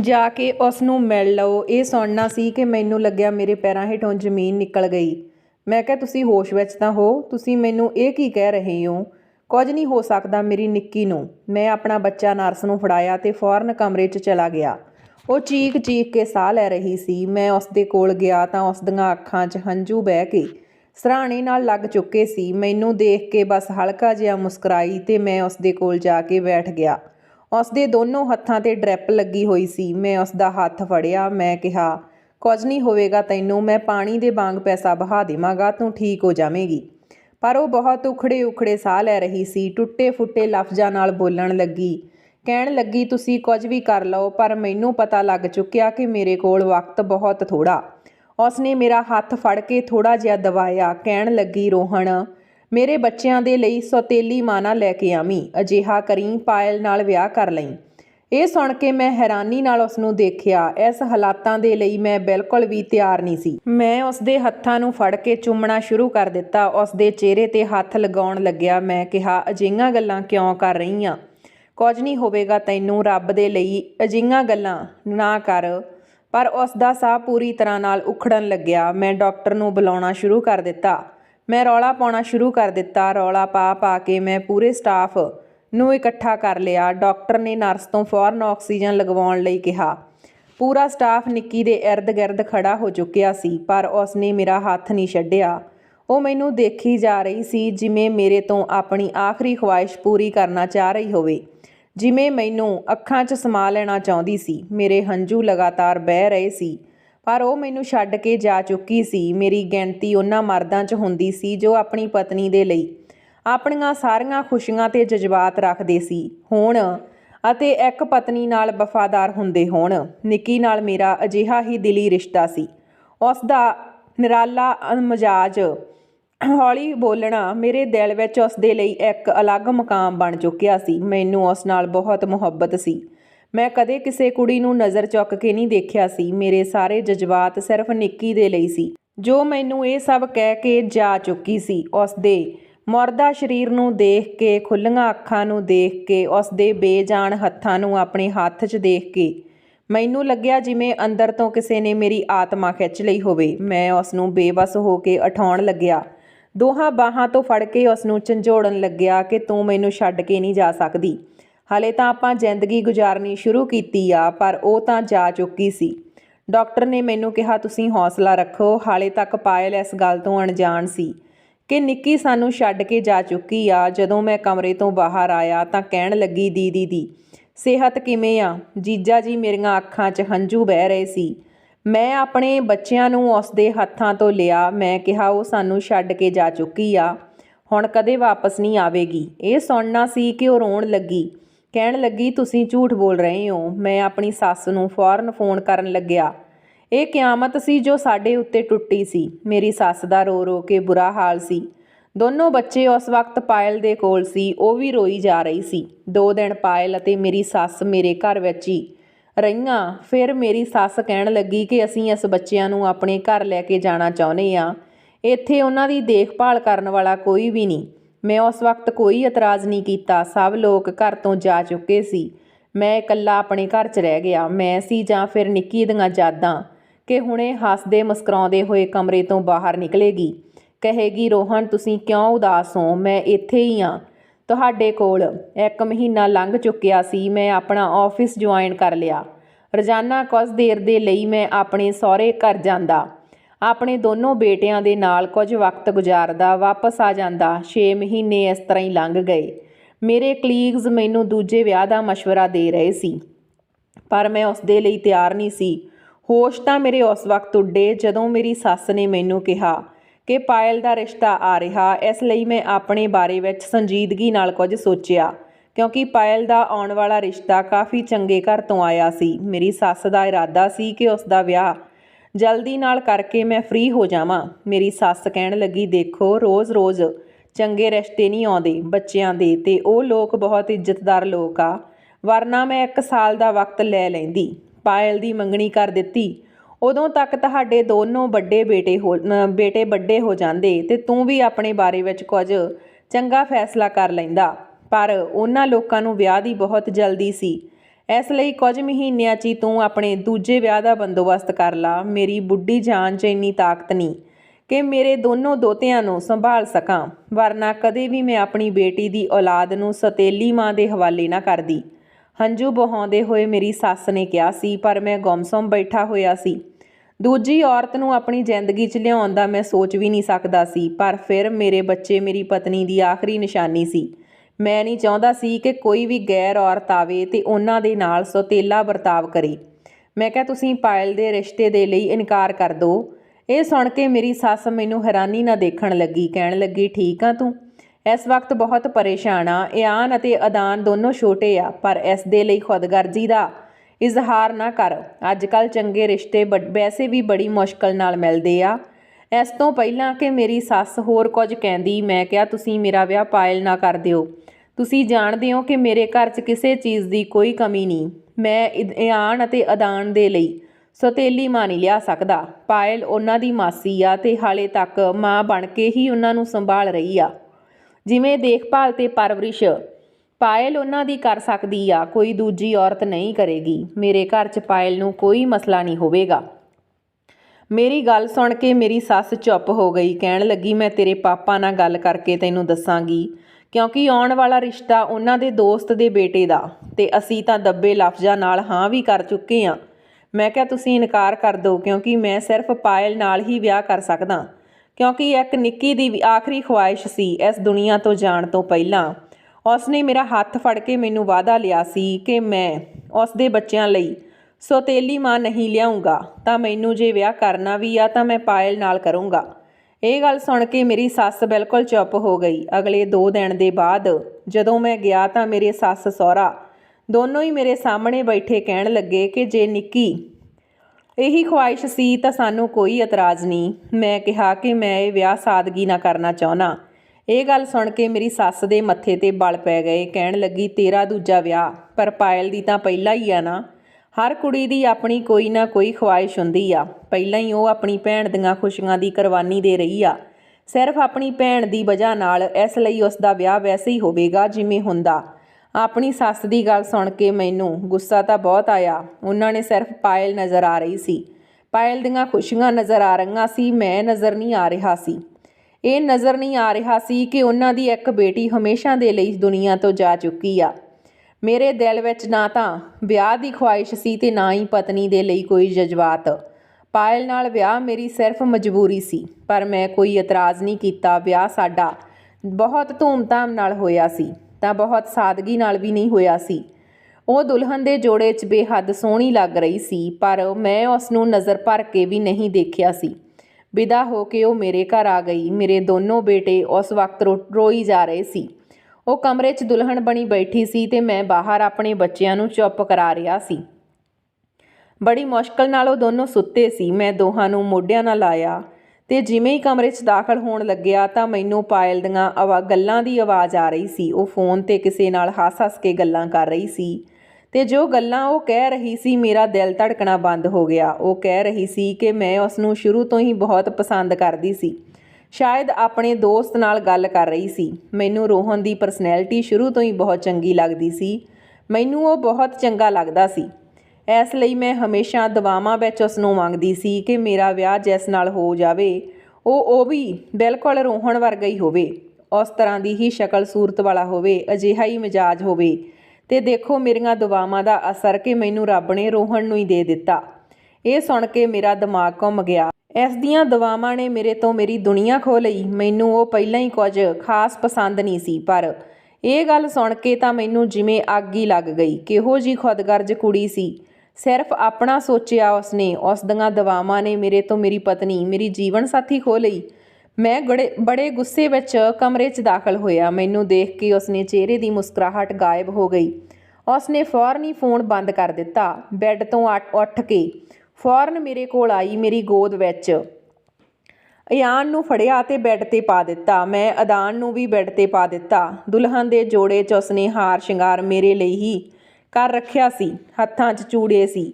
S1: ਜਾ ਕੇ ਉਸ ਨੂੰ ਮਿਲ ਲਓ। ਇਹ ਸੁਣਨਾ ਸੀ ਕਿ ਮੈਨੂੰ ਲੱਗਿਆ ਮੇਰੇ ਪੈਰਾਂ ਹੇਠੋਂ ਜ਼ਮੀਨ ਨਿਕਲ ਗਈ। ਮੈਂ ਕਿਹਾ, ਤੁਸੀਂ ਹੋਸ਼ ਵਿੱਚ ਤਾਂ ਹੋ। ਤੁਸੀਂ ਮੈਨੂੰ ਇਹ ਕੀ ਕਹਿ ਰਹੇ ਹੋ? ਕੁਝ ਨਹੀਂ ਹੋ ਸਕਦਾ ਮੇਰੀ ਨਿੱਕੀ ਨੂੰ। ਮੈਂ ਆਪਣਾ ਬੱਚਾ ਨਰਸ ਨੂੰ ਫੜਾਇਆ ਤੇ ਫੌਰਨ ਕਮਰੇ 'ਚ ਚਲਾ ਗਿਆ। ਉਹ ਚੀਕ ਚੀਕ ਕੇ ਸਾਹ ਲੈ ਰਹੀ ਸੀ। ਮੈਂ ਉਸ ਦੇ ਕੋਲ ਗਿਆ ਤਾਂ ਉਸ ਦੀਆਂ ਅੱਖਾਂ 'ਚ ਹੰਝੂ ਬਹਿ ਕੇ ਸਰਾਣੇ ਨਾਲ ਲੱਗ ਚੁੱਕੇ ਸੀ। ਮੈਨੂੰ ਦੇਖ ਕੇ ਬਸ ਹਲਕਾ ਜਿਹਾ ਮੁਸਕਰਾਈ ਤੇ ਮੈਂ ਉਸ ਦੇ ਕੋਲ ਜਾ ਕੇ ਬੈਠ ਗਿਆ। ਉਸ ਦੇ ਦੋਨੋਂ ਹੱਥਾਂ ਤੇ ਡ੍ਰਿਪ ਲੱਗੀ ਹੋਈ ਸੀ। ਮੈਂ ਉਸ ਦਾ ਹੱਥ ਫੜਿਆ। ਮੈਂ ਕਿਹਾ ਕੁਝ ਨਹੀਂ ਹੋਵੇਗਾ ਤੈਨੂੰ, ਮੈਂ ਪਾਣੀ ਦੇ ਵਾਂਗ ਪੈਸਾ ਬਹਾ ਦੇਵਾਂਗਾ, ਤੂੰ ਠੀਕ ਹੋ ਜਾਵੇਂਗੀ। ਪਰ ਉਹ ਬਹੁਤ ਉਖੜੇ ਉਖੜੇ ਸਾਹ ਲੈ ਰਹੀ ਸੀ, ਟੁੱਟੇ ਫੁੱਟੇ ਲਫ਼ਜ਼ਾਂ ਨਾਲ ਬੋਲਣ ਲੱਗੀ। ਕਹਿਣ ਲੱਗੀ, ਤੁਸੀਂ ਕੁਝ ਵੀ ਕਰ ਲਓ, ਪਰ ਮੈਨੂੰ ਪਤਾ ਲੱਗ ਚੁੱਕਿਆ ਕਿ ਮੇਰੇ ਕੋਲ ਵਕਤ ਬਹੁਤ ਥੋੜਾ ਉਸਨੇ ਮੇਰਾ ਹੱਥ ਫੜ ਕੇ ਥੋੜਾ ਜਿਹਾ ਦਬਾਇਆ। ਕਹਿਣ ਲੱਗੀ ਰੋਹਣ ਮੇਰੇ ਬੱਚਿਆਂ ਦੇ ਲਈ ਸੌਤੇਲੀ ਮਾਨਾ ਲੈ ਕੇ ਆਵੀਂ, ਅਜਿਹਾ ਕਰੀ, ਪਾਇਲ ਨਾਲ ਵਿਆਹ ਕਰ ਲਈ। ਇਹ ਸੁਣ ਕੇ ਮੈਂ ਹੈਰਾਨੀ ਨਾਲ ਉਸ ਨੂੰ ਦੇਖਿਆ। ਇਸ ਹਾਲਾਤਾਂ ਦੇ ਲਈ ਮੈਂ ਬਿਲਕੁਲ ਵੀ ਤਿਆਰ ਨਹੀਂ ਸੀ। ਮੈਂ ਉਸ ਦੇ ਹੱਥਾਂ ਨੂੰ ਫੜ ਕੇ ਚੁੰਮਣਾ ਸ਼ੁਰੂ ਕਰ ਦਿੱਤਾ। ਉਸ ਦੇ ਚਿਹਰੇ ਤੇ ਹੱਥ ਲਗਾਉਣ ਲੱਗਿਆ। ਮੈਂ ਕਿਹਾ, ਅਜਿਹੀਆਂ ਗੱਲਾਂ ਕਿਉਂ ਕਰ ਰਹੀ ਆ ਕੁਝ ਨਹੀਂ ਹੋਵੇਗਾ ਤੈਨੂੰ ਰੱਬ ਦੇ ਲਈ। ਅਜਿਹੀਆਂ ਗੱਲਾਂ ਨਾ ਕਰ। ਪਰ ਉਸ ਦਾ ਸਾਹ ਪੂਰੀ ਤਰ੍ਹਾਂ ਨਾਲ ਉਖੜਨ ਲੱਗਿਆ। ਮੈਂ ਡਾਕਟਰ ਨੂੰ ਬੁਲਾਉਣਾ ਸ਼ੁਰੂ ਕਰ ਦਿੱਤਾ। ਮੈਂ ਰੌਲਾ ਪਾਉਣਾ ਸ਼ੁਰੂ ਕਰ ਦਿੱਤਾ। ਰੌਲਾ ਪਾ ਪਾ ਕੇ ਮੈਂ ਪੂਰੇ ਸਟਾਫ ਨੂੰ ਇਕੱਠਾ ਕਰ ਲਿਆ। ਡਾਕਟਰ ਨੇ ਨਰਸ ਤੋਂ ਫੌਰਨ ਆਕਸੀਜਨ ਲਗਵਾਉਣ ਲਈ ਕਿਹਾ। ਪੂਰਾ ਸਟਾਫ ਨਿੱਕੀ ਦੇ ਇਰਦ-ਗਿਰਦ ਖੜਾ ਹੋ ਚੁੱਕਿਆ ਸੀ, ਪਰ ਉਸ ਨੇ ਮੇਰਾ ਹੱਥ ਨਹੀਂ ਛੱਡਿਆ। ਉਹ ਮੈਨੂੰ ਦੇਖੀ ਜਾ ਰਹੀ ਸੀ ਜਿਵੇਂ ਮੇਰੇ ਤੋਂ ਆਪਣੀ ਆਖਰੀ ਖੁਆਇਸ਼ ਪੂਰੀ ਕਰਨਾ ਚਾਹ ਰਹੀ ਹੋਵੇ। ਜਿਵੇਂ ਮੈਨੂੰ ਅੱਖਾਂ 'ਚ ਸਮਾ ਲੈਣਾ ਚਾਹੁੰਦੀ ਸੀ। ਮੇਰੇ ਹੰਝੂ ਲਗਾਤਾਰ ਬਹਿ ਰਹੇ ਸੀ, ਪਰ ਉਹ ਮੈਨੂੰ ਛੱਡ ਕੇ ਜਾ ਚੁੱਕੀ ਸੀ। ਮੇਰੀ ਗਿਣਤੀ ਉਹਨਾਂ ਮਰਦਾਂ 'ਚ ਹੁੰਦੀ ਸੀ ਜੋ ਆਪਣੀ ਪਤਨੀ ਦੇ ਲਈ ਆਪਣੀਆਂ ਸਾਰੀਆਂ ਖੁਸ਼ੀਆਂ ਤੇ ਜਜ਼ਬਾਤ ਰੱਖਦੇ ਸੀ। ਹੋਣ ਅਤੇ ਇੱਕ ਪਤਨੀ ਨਾਲ ਵਫਾਦਾਰ ਹੁੰਦੇ ਹੋਣ, ਨਿੱਕੀ ਨਾਲ ਮੇਰਾ ਅਜਿਹਾ ਹੀ ਦਿਲੀ ਰਿਸ਼ਤਾ ਸੀ। ਉਸ ਦਾ ਨਿਰਾਲਾ ਮਜਾਜ, ਹੌਲੀ ਬੋਲਣਾ ਮੇਰੇ ਦਿਲ ਵਿੱਚ ਉਸ ਦੇ ਲਈ ਇੱਕ ਅਲੱਗ ਮਕਾਮ ਬਣ ਚੁੱਕਿਆ ਸੀ। ਮੈਨੂੰ ਉਸ ਨਾਲ ਬਹੁਤ ਮੁਹੱਬਤ ਸੀ। ਮੈਂ ਕਦੇ ਕਿਸੇ ਕੁੜੀ ਨੂੰ ਨਜ਼ਰ ਚੁੱਕ ਕੇ ਨਹੀਂ ਦੇਖਿਆ ਸੀ। ਮੇਰੇ ਸਾਰੇ ਜਜ਼ਬਾਤ ਸਿਰਫ ਨਿੱਕੀ ਦੇ ਲਈ ਸੀ। ਜੋ ਮੈਨੂੰ ਇਹ ਸਭ ਕਹਿ ਕੇ ਜਾ ਚੁੱਕੀ ਸੀ, ਉਸ ਦੇ ਮਰਦਾ ਸਰੀਰ ਨੂੰ ਦੇਖ ਕੇ ਖੁੱਲੀਆਂ ਅੱਖਾਂ ਨੂੰ ਦੇਖ ਕੇ ਉਸ ਦੇ ਬੇਜਾਨ ਹੱਥਾਂ ਨੂੰ ਆਪਣੇ ਹੱਥ 'ਚ ਦੇਖ ਕੇ। ਮੈਨੂੰ ਲੱਗਿਆ ਜਿਵੇਂ ਅੰਦਰ ਤੋਂ ਕਿਸੇ ਨੇ ਮੇਰੀ ਆਤਮਾ ਖਿੱਚ ਲਈ ਹੋਵੇ। ਮੈਂ ਉਸ ਨੂੰ ਬੇਵਸ ਹੋ ਕੇ ਉਠਾਉਣ ਲੱਗਿਆ। ਦੋਹਾਂ ਬਾਹਾਂ ਤੋਂ ਫੜ ਕੇ ਉਸ ਨੂੰ ਝੰਜੋੜਨ ਲੱਗਿਆ ਕਿ ਤੂੰ ਮੈਨੂੰ ਛੱਡ ਕੇ ਨਹੀਂ ਜਾ ਸਕਦੀ। ਹਲੇ ਤਾਂ ਆਪਾਂ ਜ਼ਿੰਦਗੀ ਗੁਜ਼ਾਰਨੀ ਸ਼ੁਰੂ ਕੀਤੀ ਆ, ਪਰ ਉਹ ਤਾਂ ਜਾ ਚੁੱਕੀ ਸੀ। ਡਾਕਟਰ ਨੇ ਮੈਨੂੰ ਕਿਹਾ, ਤੁਸੀਂ ਹੌਸਲਾ ਰੱਖੋ। ਹਾਲੇ ਤੱਕ ਪਾਇਲ ਇਸ ਗੱਲ ਤੋਂ ਅਣਜਾਣ ਸੀ। ਕਿ ਨਿੱਕੀ ਸਾਨੂੰ ਛੱਡ ਕੇ ਜਾ ਚੁੱਕੀ ਆ। ਜਦੋਂ ਮੈਂ ਕਮਰੇ ਤੋਂ ਬਾਹਰ ਆਇਆ ਤਾਂ ਕਹਿਣ ਲੱਗੀ, ਦੀਦੀ, ਦੀ, ਸਿਹਤ ਕਿਵੇਂ ਆ? ਜੀਜਾ ਜੀ ਮੇਰੀਆਂ ਅੱਖਾਂ 'ਚ ਹੰਝੂ ਵਹਿ ਰਹੇ ਸੀ। ਮੈਂ ਆਪਣੇ ਬੱਚਿਆਂ ਨੂੰ ਉਸ ਦੇ ਹੱਥਾਂ ਤੋਂ ਲਿਆ। ਮੈਂ ਕਿਹਾ, ਉਹ ਸਾਨੂੰ ਛੱਡ ਕੇ ਜਾ ਚੁੱਕੀ ਆ। ਹੁਣ ਕਦੇ ਵਾਪਸ ਨਹੀਂ ਆਵੇਗੀ। ਇਹ ਸੁਣਨਾ ਸੀ ਕਿ ਉਹ ਰੋਣ ਲੱਗੀ। ਕਹਿਣ ਲੱਗੀ, ਤੁਸੀਂ ਝੂਠ ਬੋਲ ਰਹੇ ਹੋ। ਮੈਂ ਆਪਣੀ ਸੱਸ ਨੂੰ ਫੌਰਨ ਫੋਨ ਕਰਨ ਲੱਗਿਆ। ਇਹ ਕਿਆਮਤ ਸੀ ਜੋ ਸਾਡੇ ਉੱਤੇ ਟੁੱਟੀ ਸੀ। ਮੇਰੀ ਸੱਸ ਦਾ ਰੋ ਰੋ ਕੇ ਬੁਰਾ ਹਾਲ ਸੀ। ਦੋਨੋਂ ਬੱਚੇ ਉਸ ਵਕਤ ਪਾਇਲ ਦੇ ਕੋਲ ਸੀ, ਉਹ ਵੀ ਰੋਈ ਜਾ ਰਹੀ ਸੀ। ਦੋ ਦਿਨ ਪਾਇਲ ਅਤੇ ਮੇਰੀ ਸੱਸ ਮੇਰੇ ਘਰ ਵਿੱਚ ਹੀ ਰਹੀਆਂ। ਫਿਰ ਮੇਰੀ ਸੱਸ ਕਹਿਣ ਲੱਗੀ ਕਿ ਅਸੀਂ ਇਸ ਬੱਚਿਆਂ ਨੂੰ ਆਪਣੇ ਘਰ ਲੈ ਕੇ ਜਾਣਾ ਚਾਹੁੰਦੇ ਆ ਇੱਥੇ ਉਹਨਾਂ ਦੀ ਦੇਖਭਾਲ ਕਰਨ ਵਾਲਾ ਕੋਈ ਵੀ ਨਹੀਂ। ਮੈਂ ਉਸ ਵਕਤ ਕੋਈ ਇਤਰਾਜ਼ ਨਹੀਂ ਕੀਤਾ। ਸਭ ਲੋਕ ਘਰ ਤੋਂ ਜਾ ਚੁੱਕੇ ਸੀ। ਮੈਂ ਇਕੱਲਾ ਆਪਣੇ ਘਰ 'ਚ ਰਹਿ ਗਿਆ। ਮੈਂ ਸੀ ਜਾਂ ਫਿਰ ਨਿੱਕੀ ਦੀਆਂ ਯਾਦਾਂ। ਕਿ ਹੁਣੇ ਹੱਸਦੇ ਮੁਸਕਰਾਉਂਦੇ ਹੋਏ ਕਮਰੇ ਤੋਂ ਬਾਹਰ ਨਿਕਲੇਗੀ। ਕਹੇਗੀ, ਰੋਹਨ, ਤੁਸੀਂ ਕਿਉਂ ਉਦਾਸ ਹੋ? ਮੈਂ ਇੱਥੇ ਹੀ ਆ। ਤੁਹਾਡੇ ਕੋਲ ਇੱਕ ਮਹੀਨਾ ਲੰਘ ਚੁੱਕਿਆ ਸੀ। ਮੈਂ ਆਪਣਾ ਆਫਿਸ ਜੁਆਇਨ ਕਰ ਲਿਆ। ਰੋਜ਼ਾਨਾ ਕੁਝ ਦੇਰ ਦੇ ਲਈ ਮੈਂ ਆਪਣੇ ਸਹੁਰੇ ਘਰ ਜਾਂਦਾ। ਆਪਣੇ ਦੋਨੋਂ ਬੇਟਿਆਂ ਦੇ ਨਾਲ ਕੁਝ ਵਕਤ ਗੁਜ਼ਾਰਦਾ, ਵਾਪਸ ਆ ਜਾਂਦਾ। 6 ਮਹੀਨੇ ਇਸ ਤਰ੍ਹਾਂ ਹੀ ਲੰਘ ਗਏ। ਮੇਰੇ ਕਲੀਗਸ ਮੈਨੂੰ ਦੂਜੇ ਵਿਆਹ ਦਾ ਮਸ਼ਵਰਾ ਦੇ ਰਹੇ ਸੀ, ਪਰ ਮੈਂ ਉਸ ਦੇ ਲਈ ਤਿਆਰ ਨਹੀਂ ਸੀ। ਹੋਸ਼ ਤਾਂ ਮੇਰੇ ਉਸ ਵਕਤ ਉੱਡੇ ਜਦੋਂ ਮੇਰੀ ਸੱਸ ਨੇ ਮੈਨੂੰ ਕਿਹਾ ਕਿ ਪਾਇਲ ਦਾ ਰਿਸ਼ਤਾ ਆ ਰਿਹਾ, ਇਸ ਲਈ ਮੈਂ ਆਪਣੇ ਬਾਰੇ ਵਿੱਚ ਸੰਜੀਦਗੀ ਨਾਲ ਕੁਝ ਸੋਚਿਆ, ਕਿਉਂਕਿ ਪਾਇਲ ਦਾ ਆਉਣ ਵਾਲਾ ਰਿਸ਼ਤਾ ਕਾਫੀ ਚੰਗੇ ਘਰ ਤੋਂ ਆਇਆ ਸੀ। ਮੇਰੀ ਸੱਸ ਦਾ ਇਰਾਦਾ ਸੀ ਕਿ ਉਸ ਦਾ ਵਿਆਹ ਜਲਦੀ ਨਾਲ ਕਰਕੇ ਮੈਂ ਫ੍ਰੀ ਹੋ ਜਾਵਾਂ। ਮੇਰੀ ਸੱਸ ਕਹਿਣ ਲੱਗੀ, ਦੇਖੋ, ਰੋਜ਼-ਰੋਜ਼ ਚੰਗੇ ਰਿਸ਼ਤੇ ਨਹੀਂ ਆਉਂਦੇ ਬੱਚਿਆਂ ਦੇ ਤੇ ਉਹ ਲੋਕ ਬਹੁਤ ਇੱਜ਼ਤਦਾਰ ਲੋਕ ਆ, ਵਰਨਾ ਮੈਂ 1 ਸਾਲ ਦਾ ਵਕਤ ਲੈ ਲੈਂਦੀ। ਪਾਇਲ ਦੀ ਮੰਗਣੀ ਕਰ ਦਿੱਤੀ। ਉਦੋਂ ਤੱਕ ਤੁਹਾਡੇ ਦੋਨੋਂ ਵੱਡੇ ਬੇਟੇ ਹੋ ਬੇਟੇ ਵੱਡੇ ਹੋ ਜਾਂਦੇ ਤੇ ਤੂੰ ਵੀ ਆਪਣੇ ਬਾਰੇ ਵਿੱਚ ਕੁਝ ਚੰਗਾ ਫੈਸਲਾ ਕਰ ਲੈਂਦਾ। ਪਰ ਉਹਨਾਂ ਲੋਕਾਂ ਨੂੰ ਵਿਆਹ ਦੀ ਬਹੁਤ ਜਲਦੀ ਸੀ। ਇਸ ਲਈ ਕੁਝ ਮਹੀਨਿਆਂ 'ਚ ਹੀ ਤੂੰ ਆਪਣੇ ਦੂਜੇ ਵਿਆਹ ਦਾ ਬੰਦੋਬਸਤ ਕਰ ਲਾ। ਮੇਰੀ ਬੁੱਢੀ ਜਾਨ 'ਚ ਇੰਨੀ ਤਾਕਤ ਨਹੀਂ ਕਿ ਮੇਰੇ ਦੋਨੋਂ ਦੋਤਿਆਂ ਨੂੰ ਸੰਭਾਲ ਸਕਾਂ। ਵਰਨਾ ਕਦੇ ਵੀ ਮੈਂ ਆਪਣੀ ਬੇਟੀ ਦੀ ਔਲਾਦ ਨੂੰ ਸਤੇਲੀ ਮਾਂ ਦੇ ਹਵਾਲੇ ਨਾ ਕਰਦੀ। ਹੰਝੂ ਬਹਾਉਂਦੇ ਹੋਏ ਮੇਰੀ ਸੱਸ ਨੇ ਕਿਹਾ ਸੀ, ਪਰ ਮੈਂ ਗੁੰਮਸੁੰਮ ਬੈਠਾ ਹੋਇਆ ਸੀ। ਦੂਜੀ ਔਰਤ ਨੂੰ ਆਪਣੀ ਜ਼ਿੰਦਗੀ 'ਚ ਲਿਆਉਣ ਦਾ ਮੈਂ ਸੋਚ ਵੀ ਨਹੀਂ ਸਕਦਾ ਸੀ, ਪਰ ਫਿਰ ਮੇਰੇ ਬੱਚੇ ਮੇਰੀ ਪਤਨੀ ਦੀ ਆਖਰੀ ਨਿਸ਼ਾਨੀ ਸੀ। ਮੈਂ ਨਹੀਂ ਚਾਹੁੰਦਾ ਸੀ ਕਿ ਕੋਈ ਵੀ ਗੈਰ ਔਰਤ ਆਵੇ ਤੇ ਉਹਨਾਂ ਦੇ ਨਾਲ ਸੋਤੇਲਾ ਵਰਤਾਵ ਕਰੇ। ਮੈਂ ਕਿਹਾ, ਤੁਸੀਂ ਪਾਇਲ ਦੇ ਰਿਸ਼ਤੇ ਦੇ ਲਈ ਇਨਕਾਰ ਕਰ ਦਿਓ। ਇਹ ਸੁਣ ਕੇ ਮੇਰੀ ਸੱਸ ਮੈਨੂੰ ਹੈਰਾਨੀ ਨਾਲ ਦੇਖਣ ਲੱਗੀ, ਕਹਿਣ ਲੱਗੀ, ਠੀਕ ਆ ਤੂੰ? ਇਸ ਵਕਤ ਬਹੁਤ ਪਰੇਸ਼ਾਨ ਆ। ਇਆਨ ਅਤੇ ਅਦਾਨ ਦੋਨੋਂ ਛੋਟੇ ਆ, ਪਰ ਇਸ ਦੇ ਲਈ ਖੁਦਗਰਜ਼ੀ ਦਾ ਇਜ਼ਹਾਰ ਨਾ ਕਰ। ਅੱਜ ਕੱਲ ਚੰਗੇ ਰਿਸ਼ਤੇ ਬੜ- ਵੈਸੇ ਵੀ ਬੜੀ ਮੁਸ਼ਕਲ ਨਾਲ ਮਿਲਦੇ ਆ। ਇਸ ਤੋਂ ਪਹਿਲਾਂ ਕਿ ਮੇਰੀ ਸੱਸ ਹੋਰ ਕੁਝ ਕਹਿੰਦੀ, ਮੈਂ ਕਿਹਾ, ਤੁਸੀਂ ਮੇਰਾ ਵਿਆਹ ਪਾਇਲ ਨਾ ਕਰ ਦਿਓ। ਤੁਸੀਂ ਜਾਣਦੇ ਹੋ ਕਿ ਮੇਰੇ ਘਰ 'ਚ ਕਿਸੇ ਚੀਜ਼ ਦੀ ਕੋਈ ਕਮੀ ਨਹੀਂ। ਮੈਂ ਇਦ- ਇਆਨ ਅਤੇ ਅਦਾਨ ਦੇ ਲਈ ਸੋਤੇਲੀ ਮਾਂ ਨਹੀਂ ਲਿਆ ਸਕਦਾ। ਪਾਇਲ ਉਹਨਾਂ ਦੀ ਮਾਸੀ ਆ ਤੇ ਹਾਲੇ ਤੱਕ ਮਾਂ ਬਣ ਕੇ ਹੀ ਉਹਨਾਂ ਨੂੰ ਸੰਭਾਲ ਰਹੀ ਆ। ਜਿਵੇਂ ਦੇਖਭਾਲ ਤੇ ਪਰਵਰਿਸ਼। ਪਾਇਲ ਉਹਨਾਂ ਦੀ ਕਰ ਸਕਦੀ ਆ, ਕੋਈ ਦੂਜੀ ਔਰਤ ਨਹੀਂ ਕਰੇਗੀ। ਮੇਰੇ ਘਰ 'ਚ ਪਾਇਲ ਨੂੰ ਕੋਈ ਮਸਲਾ ਨਹੀਂ ਹੋਵੇਗਾ। ਮੇਰੀ ਗੱਲ ਸੁਣ ਕੇ ਮੇਰੀ ਸੱਸ ਚੁੱਪ ਹੋ ਗਈ। ਕਹਿਣ ਲੱਗੀ, ਮੈਂ ਤੇਰੇ ਪਾਪਾ ਨਾਲ ਗੱਲ ਕਰਕੇ ਤੈਨੂੰ ਦੱਸਾਂਗੀ, ਕਿਉਂਕਿ ਆਉਣ ਵਾਲਾ ਰਿਸ਼ਤਾ ਉਹਨਾਂ ਦੇ ਦੋਸਤ ਦੇ ਬੇਟੇ ਦਾ, ਤੇ ਅਸੀਂ ਤਾਂ ਦੱਬੇ ਲਫ਼ਜ਼ਾਂ ਨਾਲ ਹਾਂ ਵੀ ਕਰ ਚੁੱਕੇ ਹਾਂ ਮੈਂ ਕਿਹਾ, ਤੁਸੀਂ ਇਨਕਾਰ ਕਰ ਦਿਓ, ਕਿਉਂਕਿ ਮੈਂ ਸਿਰਫ ਪਾਇਲ ਨਾਲ ਹੀ ਵਿਆਹ ਕਰ ਸਕਦਾ। ਕਿਉਂਕਿ ਇੱਕ ਨਿੱਕੀ ਦੀ ਵੀ ਆਖਰੀ ਖੁਆਇਸ਼ ਸੀ ਇਸ ਦੁਨੀਆ ਤੋਂ ਜਾਣ ਤੋਂ ਪਹਿਲਾਂ। ਉਸਨੇ ਮੇਰਾ ਹੱਥ ਫੜ ਕੇ ਮੈਨੂੰ ਵਾਅਦਾ ਲਿਆ ਸੀ ਕਿ ਮੈਂ ਉਸ ਦੇ ਬੱਚਿਆਂ ਲਈ ਸੋਤੇਲੀ ਮਾਂ ਨਹੀਂ ਲਿਆਉਂਗਾ ਤਾਂ ਮੈਨੂੰ ਜੇ ਵਿਆਹ ਕਰਨਾ ਵੀ ਆ ਤਾਂ ਮੈਂ ਪਾਇਲ ਨਾਲ ਕਰੂੰਗਾ। ਇਹ ਗੱਲ ਸੁਣ ਕੇ ਮੇਰੀ ਸੱਸ ਬਿਲਕੁਲ ਚੁੱਪ ਹੋ ਗਈ। ਅਗਲੇ 2 ਦਿਨ ਦੇ ਬਾਅਦ ਜਦੋਂ ਮੈਂ ਗਿਆ ਤਾਂ ਮੇਰੇ ਸੱਸ ਸਹੁਰਾ ਦੋਨੋਂ ਹੀ ਮੇਰੇ ਸਾਹਮਣੇ ਬੈਠੇ ਕਹਿਣ ਲੱਗੇ ਕਿ ਜੇ ਨਿੱਕੀ ਇਹੀ ਖੁਆਇਸ਼ ਸੀ ਤਾਂ ਸਾਨੂੰ ਕੋਈ ਇਤਰਾਜ਼ ਨਹੀਂ। ਮੈਂ ਕਿਹਾ ਕਿ ਮੈਂ ਇਹ ਵਿਆਹ ਸਾਦਗੀ ਨਾ ਕਰਨਾ ਚਾਹੁੰਦਾ। ਇਹ ਗੱਲ ਸੁਣ ਕੇ ਮੇਰੀ ਸੱਸ ਦੇ ਮੱਥੇ ਤੇ ਬਲ ਪੈ ਗਏ। ਕਹਿਣ ਲੱਗੀ, ਤੇਰਾ ਦੂਜਾ ਵਿਆਹ, ਪਰ ਪਾਇਲ ਦੀ ਤਾਂ ਪਹਿਲਾ ਹੀ ਆ ਨਾ। ਹਰ ਕੁੜੀ ਦੀ ਆਪਣੀ ਕੋਈ ਨਾ ਕੋਈ ਖੁਆਇਸ਼ ਹੁੰਦੀ ਆ। ਪਹਿਲਾਂ ਹੀ ਉਹ ਆਪਣੀ ਭੈਣ ਦੀਆਂ ਖੁਸ਼ੀਆਂ ਦੀ ਕੁਰਬਾਨੀ ਦੇ ਰਹੀ ਆ। ਸਿਰਫ ਆਪਣੀ ਭੈਣ ਦੀ ਵਜ੍ਹਾ ਨਾਲ ਇਸ ਲਈ ਉਸ ਦਾ ਵਿਆਹ ਵੈਸੇ ਹੀ ਹੋਵੇਗਾ ਜਿਵੇਂ ਹੁੰਦਾ। ਆਪਣੀ ਸੱਸ ਦੀ ਗੱਲ ਸੁਣ ਕੇ ਮੈਨੂੰ ਗੁੱਸਾ ਤਾਂ ਬਹੁਤ ਆਇਆ। ਉਹਨਾਂ ਨੇ ਸਿਰਫ ਪਾਇਲ ਨਜ਼ਰ ਆ ਰਹੀ ਸੀ। ਪਾਇਲ ਦੀਆਂ ਖੁਸ਼ੀਆਂ ਨਜ਼ਰ ਆ ਰਹੀਆਂ ਸੀ, ਮੈਂ ਨਜ਼ਰ ਨਹੀਂ ਆ ਰਿਹਾ ਸੀ। ਇਹ ਨਜ਼ਰ ਨਹੀਂ ਆ ਰਿਹਾ ਸੀ ਕਿ ਉਹਨਾਂ ਦੀ ਇੱਕ ਬੇਟੀ ਹਮੇਸ਼ਾ ਦੇ ਲਈ ਦੁਨੀਆ ਤੋਂ ਜਾ ਚੁੱਕੀ ਆ। ਮੇਰੇ ਦਿਲ ਵਿੱਚ ਨਾ ਤਾਂ ਵਿਆਹ ਦੀ ਖੁਆਇਸ਼ ਸੀ ਤੇ ਨਾ ਹੀ ਪਤਨੀ ਦੇ ਲਈ ਕੋਈ ਜਜ਼ਬਾਤ। ਪਾਇਲ ਨਾਲ ਵਿਆਹ ਮੇਰੀ ਸਿਰਫ ਮਜਬੂਰੀ ਸੀ, ਪਰ ਮੈਂ ਕੋਈ ਇਤਰਾਜ਼ ਨਹੀਂ ਕੀਤਾ ਵਿਆਹ ਸਾਡਾ। ਬਹੁਤ ਧੂਮਧਾਮ ਨਾਲ ਹੋਇਆ ਸੀ। ਤਾਂ ਬਹੁਤ ਸਾਦਗੀ ਨਾਲ ਵੀ ਨਹੀਂ ਹੋਇਆ ਸੀ। ਉਹ ਦੁਲਹਨ ਦੇ ਜੋੜੇ 'ਚ ਬੇਹੱਦ ਸੋਹਣੀ ਲੱਗ ਰਹੀ ਸੀ, ਪਰ ਮੈਂ ਉਸ ਨੂੰ ਨਜ਼ਰ ਭਰ ਕੇ ਵੀ ਨਹੀਂ ਦੇਖਿਆ ਸੀ। ਵਿਦਾ ਹੋ ਕੇ ਉਹ ਮੇਰੇ ਘਰ ਆ ਗਈ। ਮੇਰੇ ਦੋਨੋਂ ਬੇਟੇ ਉਸ ਵਕਤ ਰੋ- ਰੋਈ ਜਾ ਰਹੇ ਸੀ। ਉਹ ਕਮਰੇ 'ਚ ਦੁਲਹਨ ਬਣੀ ਬੈਠੀ ਸੀ ਤੇ ਮੈਂ ਬਾਹਰ ਆਪਣੇ ਬੱਚਿਆਂ ਨੂੰ ਚੁੱਪ ਕਰਾ ਰਿਹਾ ਸੀ। ਬੜੀ ਮੁਸ਼ਕਲ ਨਾਲ ਉਹ ਦੋਨੋਂ ਸੁੱਤੇ ਸੀ। ਮੈਂ ਦੋਹਾਂ ਨੂੰ ਮੋਢਿਆਂ ਨਾਲ ਲਾਇਆ। ਤੇ ਜਿਵੇਂ ਹੀ ਕਮਰੇ 'ਚ ਦਾਖਲ ਹੋਣ ਲੱਗਿਆ ਤਾਂ ਮੈਨੂੰ ਪਾਇਲ ਦੀਆਂ ਆਵਾ ਗੱਲਾਂ ਦੀ ਆਵਾਜ਼ ਆ ਰਹੀ ਸੀ। ਉਹ ਫੋਨ ਤੇ ਕਿਸੇ ਨਾਲ ਹੱਸ-ਹੱਸ ਕੇ ਗੱਲਾਂ ਕਰ ਰਹੀ ਸੀ। ਤੇ ਜੋ ਗੱਲਾਂ ਉਹ ਕਹਿ ਰਹੀ ਸੀ, ਮੇਰਾ ਦਿਲ ਧੜਕਣਾ ਬੰਦ ਹੋ ਗਿਆ। ਉਹ ਕਹਿ ਰਹੀ ਸੀ ਕਿ ਮੈਂ ਉਸ ਨੂੰ ਸ਼ੁਰੂ ਤੋਂ ਹੀ ਬਹੁਤ ਪਸੰਦ ਕਰਦੀ ਸੀ। ਸ਼ਾਇਦ ਆਪਣੇ ਦੋਸਤ ਨਾਲ ਗੱਲ ਕਰ ਰਹੀ ਸੀ। ਮੈਨੂੰ ਰੋਹਨ ਦੀ ਪਰਸਨੈਲਿਟੀ ਸ਼ੁਰੂ ਤੋਂ ਹੀ ਬਹੁਤ ਚੰਗੀ ਲੱਗਦੀ ਸੀ। ਮੈਨੂੰ ਉਹ ਬਹੁਤ ਚੰਗਾ ਲੱਗਦਾ ਸੀ। ਇਸ ਲਈ ਮੈਂ ਹਮੇਸ਼ਾ ਦੁਆਵਾਂ ਵਿੱਚ ਉਸ ਨੂੰ ਮੰਗਦੀ ਸੀ ਕਿ ਮੇਰਾ ਵਿਆਹ ਜਿਸ ਨਾਲ ਹੋ ਜਾਵੇ, ਉਹ ਉਹ ਵੀ ਬਿਲਕੁਲ ਰੋਹਣ ਵਰਗਾ ਹੀ ਹੋਵੇ। ਉਸ ਤਰ੍ਹਾਂ ਦੀ ਹੀ ਸ਼ਕਲ ਸੂਰਤ ਵਾਲਾ ਹੋਵੇ, ਅਜਿਹਾ ਹੀ ਮਿਜਾਜ ਹੋਵੇ। ਤੇ ਦੇਖੋ ਮੇਰੀਆਂ ਦੁਆਵਾਂ ਦਾ ਅਸਰ ਕਿ ਮੈਨੂੰ ਰੱਬ ਨੇ ਰੋਹਣ ਨੂੰ ਹੀ ਦੇ ਦਿੱਤਾ। ਇਹ ਸੁਣ ਕੇ ਮੇਰਾ ਦਿਮਾਗ ਘੁੰਮ ਗਿਆ। ਇਸ ਦੀਆਂ ਦੁਆਵਾਂ ਨੇ ਮੇਰੇ ਤੋਂ ਮੇਰੀ ਦੁਨੀਆ ਖੋ ਲਈ। ਮੈਨੂੰ ਉਹ ਪਹਿਲਾਂ ਹੀ ਕੁਝ ਖਾਸ ਪਸੰਦ ਨਹੀਂ ਸੀ, ਪਰ ਇਹ ਗੱਲ ਸੁਣ ਕੇ ਤਾਂ ਮੈਨੂੰ ਜਿਵੇਂ ਅੱਗ ਹੀ ਲੱਗ ਗਈ। ਕਿਹੋ ਜੀ ਖੁਦਗਰਜ ਕੁੜੀ ਸੀ। ਸਿਰਫ ਆਪਣਾ ਸੋਚਿਆ ਉਸਨੇ, ਉਸ ਦੀਆਂ ਦੁਆਵਾਂ ਨੇ ਮੇਰੇ ਤੋਂ ਮੇਰੀ ਪਤਨੀ, ਮੇਰੀ ਜੀਵਨ ਸਾਥੀ ਖੋ ਲਈ। ਮੈਂ ਗੜੇ, ਬੜੇ ਗੁੱਸੇ ਵਿੱਚ ਕਮਰੇ 'ਚ ਦਾਖਲ ਹੋਇਆ। ਮੈਨੂੰ ਦੇਖ ਕੇ ਉਸਨੇ ਚਿਹਰੇ ਦੀ ਮੁਸਕਰਾਹਟ ਗਾਇਬ ਹੋ ਗਈ। ਉਸਨੇ ਫੌਰਨ ਹੀ ਫੋਨ ਬੰਦ ਕਰ ਦਿੱਤਾ। ਬੈੱਡ ਤੋਂ ਅੱਠ- ਉੱਠ ਕੇ ਫੌਰਨ ਮੇਰੇ ਕੋਲ ਆਈ ਮੇਰੀ ਗੋਦ ਵਿੱਚ। ਅਯਾਨ ਨੂੰ ਫੜਿਆ ਤੇ ਬੈੱਡ ਤੇ ਪਾ ਦਿੱਤਾ। ਮੈਂ ਅਦਾਨ ਨੂੰ ਵੀ ਬੈੱਡ ਤੇ ਪਾ ਦਿੱਤਾ। ਦੁਲਹਨ ਦੇ ਜੋੜੇ 'ਚ ਉਸਨੇ ਹਾਰ ਸ਼ਿੰਗਾਰ ਮੇਰੇ ਲਈ ਹੀ ਕਰ ਰੱਖਿਆ ਸੀ, ਹੱਥਾਂ 'ਚ ਚੂੜੇ ਸੀ।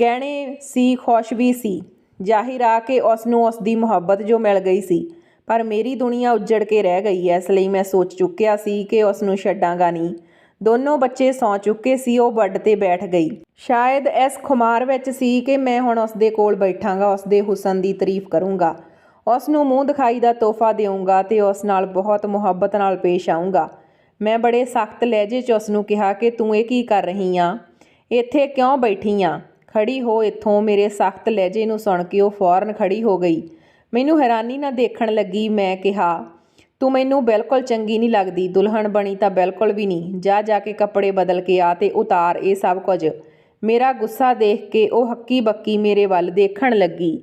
S1: ਗਹਿਣੇ ਸੀ, ਖੁਸ਼ ਵੀ ਸੀ। ਜ਼ਾਹਿਰ ਆ ਕੇ ਉਸ ਨੂੰ ਉਸ ਦੀ ਮੁਹੱਬਤ ਜੋ ਮਿਲ ਗਈ ਸੀ। ਪਰ ਮੇਰੀ ਦੁਨੀਆ ਉੱਜੜ ਕੇ ਰਹਿ ਗਈ ਐ ਇਸ ਲਈ ਮੈਂ ਸੋਚ ਚੁੱਕਿਆ ਸੀ ਕਿ ਉਸ ਨੂੰ ਛੱਡਾਂਗਾ ਨਹੀਂ। ਦੋਨੋਂ ਬੱਚੇ ਸੌਂ ਚੁੱਕੇ ਸੀ, ਉਹ ਬੈੱਡ ਤੇ ਬੈਠ ਗਈ। ਸ਼ਾਇਦ ਇਸ ਖੁਮਾਰ ਵਿੱਚ ਸੀ ਕਿ ਮੈਂ ਹੁਣ ਉਸ ਦੇ ਕੋਲ ਬੈਠਾਂਗਾ ਉਸ ਦੇ ਹੁਸਨ ਦੀ ਤਾਰੀਫ ਕਰੂੰਗਾ। ਉਸ ਨੂੰ ਮੂੰਹ ਦਿਖਾਈ ਦਾ ਤੋਹਫਾ ਦੇਵਾਂਗਾ ਤੇ ਉਸ ਨਾਲ ਬਹੁਤ ਮੁਹੱਬਤ ਨਾਲ ਪੇਸ਼ ਆਊਂਗਾ। ਮੈਂ ਬੜੇ ਸਖਤ ਲਹਿਜੇ 'ਚ ਉਸ ਨੂੰ ਕਿਹਾ ਕਿ ਤੂੰ ਇਹ ਕੀ ਕਰ ਰਹੀ ਆ? ਇੱਥੇ ਕਿਉਂ ਬੈਠੀ ਆ? ਖੜੀ ਹੋ ਇੱਥੋਂ, ਮੇਰੇ ਸਖਤ ਲਹਿਜੇ ਨੂੰ ਸੁਣ ਕੇ ਉਹ ਫੌਰਨ ਖੜੀ ਹੋ ਗਈ। ਮੈਨੂੰ ਹੈਰਾਨੀ ਨਾਲ ਦੇਖਣ ਲੱਗੀ, ਮੈਂ ਕਿਹਾ, ਤੂੰ ਮੈਨੂੰ ਬਿਲਕੁਲ ਚੰਗੀ ਨਹੀਂ ਲੱਗਦੀ ਦੁਲਹਨ ਬਣੀ ਤਾਂ ਬਿਲਕੁਲ ਵੀ ਨਹੀਂ। ਜਾ ਜਾ ਕੇ ਕੱਪੜੇ ਬਦਲ ਕੇ ਆ ਤੇ ਉਤਾਰ ਇਹ ਸਭ ਕੁਝ। ਮੇਰਾ ਗੁੱਸਾ ਦੇਖ ਕੇ ਉਹ ਹੱਕੀ ਬੱਕੀ ਮੇਰੇ ਵੱਲ ਦੇਖਣ ਲੱਗੀ।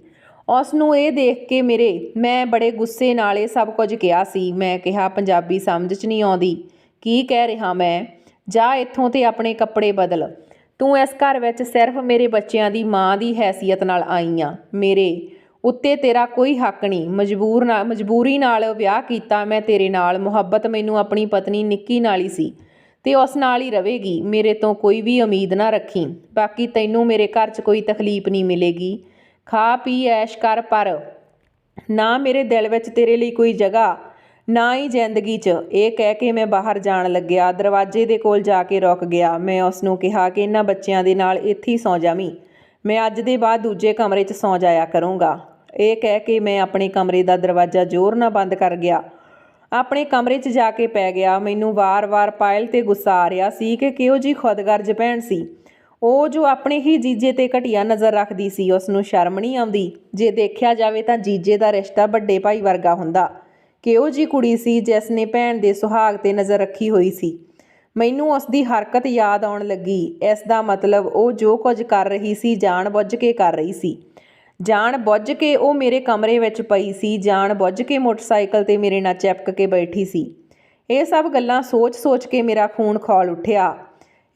S1: ਉਸ ਨੂੰ ਇਹ ਦੇਖ ਕੇ ਮੇਰੇ, ਮੈਂ ਬੜੇ ਗੁੱਸੇ ਨਾਲ ਇਹ ਸਭ ਕੁਝ ਕਿਹਾ ਸੀ। ਮੈਂ ਕਿਹਾ, ਪੰਜਾਬੀ ਸਮਝ 'ਚ ਨਹੀਂ ਆਉਂਦੀ। ਕੀ ਕਹਿ ਰਿਹਾ ਮੈਂ? ਜਾ ਇੱਥੋਂ ਤੇ ਆਪਣੇ ਕੱਪੜੇ ਬਦਲ। ਤੂੰ ਇਸ ਘਰ ਵਿੱਚ ਸਿਰਫ ਮੇਰੇ ਬੱਚਿਆਂ ਦੀ ਮਾਂ ਦੀ ਹੈਸੀਅਤ ਨਾਲ ਆਈ ਆ। ਮੇਰੇ ਉੱਤੇ ਤੇਰਾ ਕੋਈ ਹੱਕ ਨਹੀਂ। ਮਜਬੂਰ ਨਾਲ ਮਜਬੂਰੀ ਨਾਲ ਵਿਆਹ ਕੀਤਾ ਮੈਂ ਤੇਰੇ ਨਾਲ। ਮੁਹੱਬਤ ਮੈਨੂੰ ਆਪਣੀ ਪਤਨੀ ਨਿੱਕੀ ਨਾਲ ਹੀ ਸੀ ਤੇ ਉਸ ਨਾਲ ਹੀ ਰਵੇਗੀ ਮੇਰੇ ਤੋਂ ਕੋਈ ਵੀ ਉਮੀਦ ਨਾ ਰੱਖੀ। ਬਾਕੀ ਤੈਨੂੰ ਮੇਰੇ ਘਰ 'ਚ ਕੋਈ ਤਕਲੀਫ ਨਹੀਂ ਮਿਲੇਗੀ। ਖਾ, ਪੀ, ਐਸ਼ ਕਰ ਪਰ ਨਾ ਮੇਰੇ ਦਿਲ ਵਿੱਚ ਤੇਰੇ ਲਈ ਕੋਈ ਜਗ੍ਹਾ ਨਾ ਹੀ ਜ਼ਿੰਦਗੀ 'ਚ। ਇਹ ਕਹਿ ਕੇ ਮੈਂ ਬਾਹਰ ਜਾਣ ਲੱਗਿਆ। ਦਰਵਾਜ਼ੇ ਦੇ ਕੋਲ ਜਾ ਕੇ ਰੁਕ ਗਿਆ। ਮੈਂ ਉਸ ਨੂੰ ਕਿਹਾ ਕਿ ਇਹਨਾਂ ਬੱਚਿਆਂ ਦੇ ਨਾਲ ਇੱਥੇ ਹੀ ਸੌਂ ਜਾਵੀਂ ਮੈਂ। ਅੱਜ ਦੇ ਬਾਅਦ ਦੂਜੇ ਕਮਰੇ 'ਚ ਸੌਂ ਜਾਇਆ ਕਰੂੰਗਾ। ਇਹ ਕਹਿ ਕੇ ਮੈਂ ਆਪਣੇ ਕਮਰੇ ਦਾ ਦਰਵਾਜ਼ਾ ਜ਼ੋਰ ਨਾਲ ਬੰਦ ਕਰ ਗਿਆ। ਆਪਣੇ ਕਮਰੇ 'ਚ ਜਾ ਕੇ ਪੈ ਗਿਆ। ਮੈਨੂੰ ਵਾਰ-ਵਾਰ ਪਾਇਲ ਤੇ ਗੁੱਸਾ ਆ ਰਿਹਾ ਸੀ ਕਿ ਕਿਹੋ ਜੀ ਖੁਦਗਰਜ ਭੈਣ ਸੀ। ਉਹ ਜੋ ਆਪਣੇ ਹੀ ਜੀਜੇ ਤੇ ਘਟੀਆ ਨਜ਼ਰ ਰੱਖਦੀ ਸੀ ਉਸ ਨੂੰ ਸ਼ਰਮ ਨਹੀਂ ਆਉਂਦੀ। ਜੇ ਦੇਖਿਆ ਜਾਵੇ ਤਾਂ ਜੀਜੇ ਦਾ ਰਿਸ਼ਤਾ ਵੱਡੇ ਭਾਈ ਵਰਗਾ ਹੁੰਦਾ। ਕਿਹੋ ਜੀ ਕੁੜੀ ਸੀ ਜਿਸ ਨੇ ਭੈਣ ਦੇ ਸੁਹਾਗ ਤੇ ਨਜ਼ਰ ਰੱਖੀ ਹੋਈ ਸੀ? ਮੈਨੂੰ ਉਸ ਦੀ ਹਰਕਤ ਯਾਦ ਆਉਣ ਲੱਗੀ। ਇਸ ਦਾ ਮਤਲਬ ਉਹ ਜੋ ਕੁਝ ਕਰ ਰਹੀ ਸੀ, ਜਾਣ ਬੁੱਝ ਕੇ ਕਰ ਰਹੀ ਸੀ। ਜਾਣ ਬੁੱਝ ਕੇ ਉਹ ਮੇਰੇ ਕਮਰੇ ਵਿੱਚ ਪਈ ਸੀ, ਜਾਣ ਬੁੱਝ ਕੇ ਮੋਟਰਸਾਈਕਲ ਤੇ ਮੇਰੇ ਨਾਲ ਚਿਪਕ ਕੇ ਬੈਠੀ ਸੀ। ਇਹ ਸਭ ਗੱਲਾਂ ਸੋਚ-ਸੋਚ ਕੇ ਮੇਰਾ ਖੂਨ ਖੌਲ ਉੱਠਿਆ।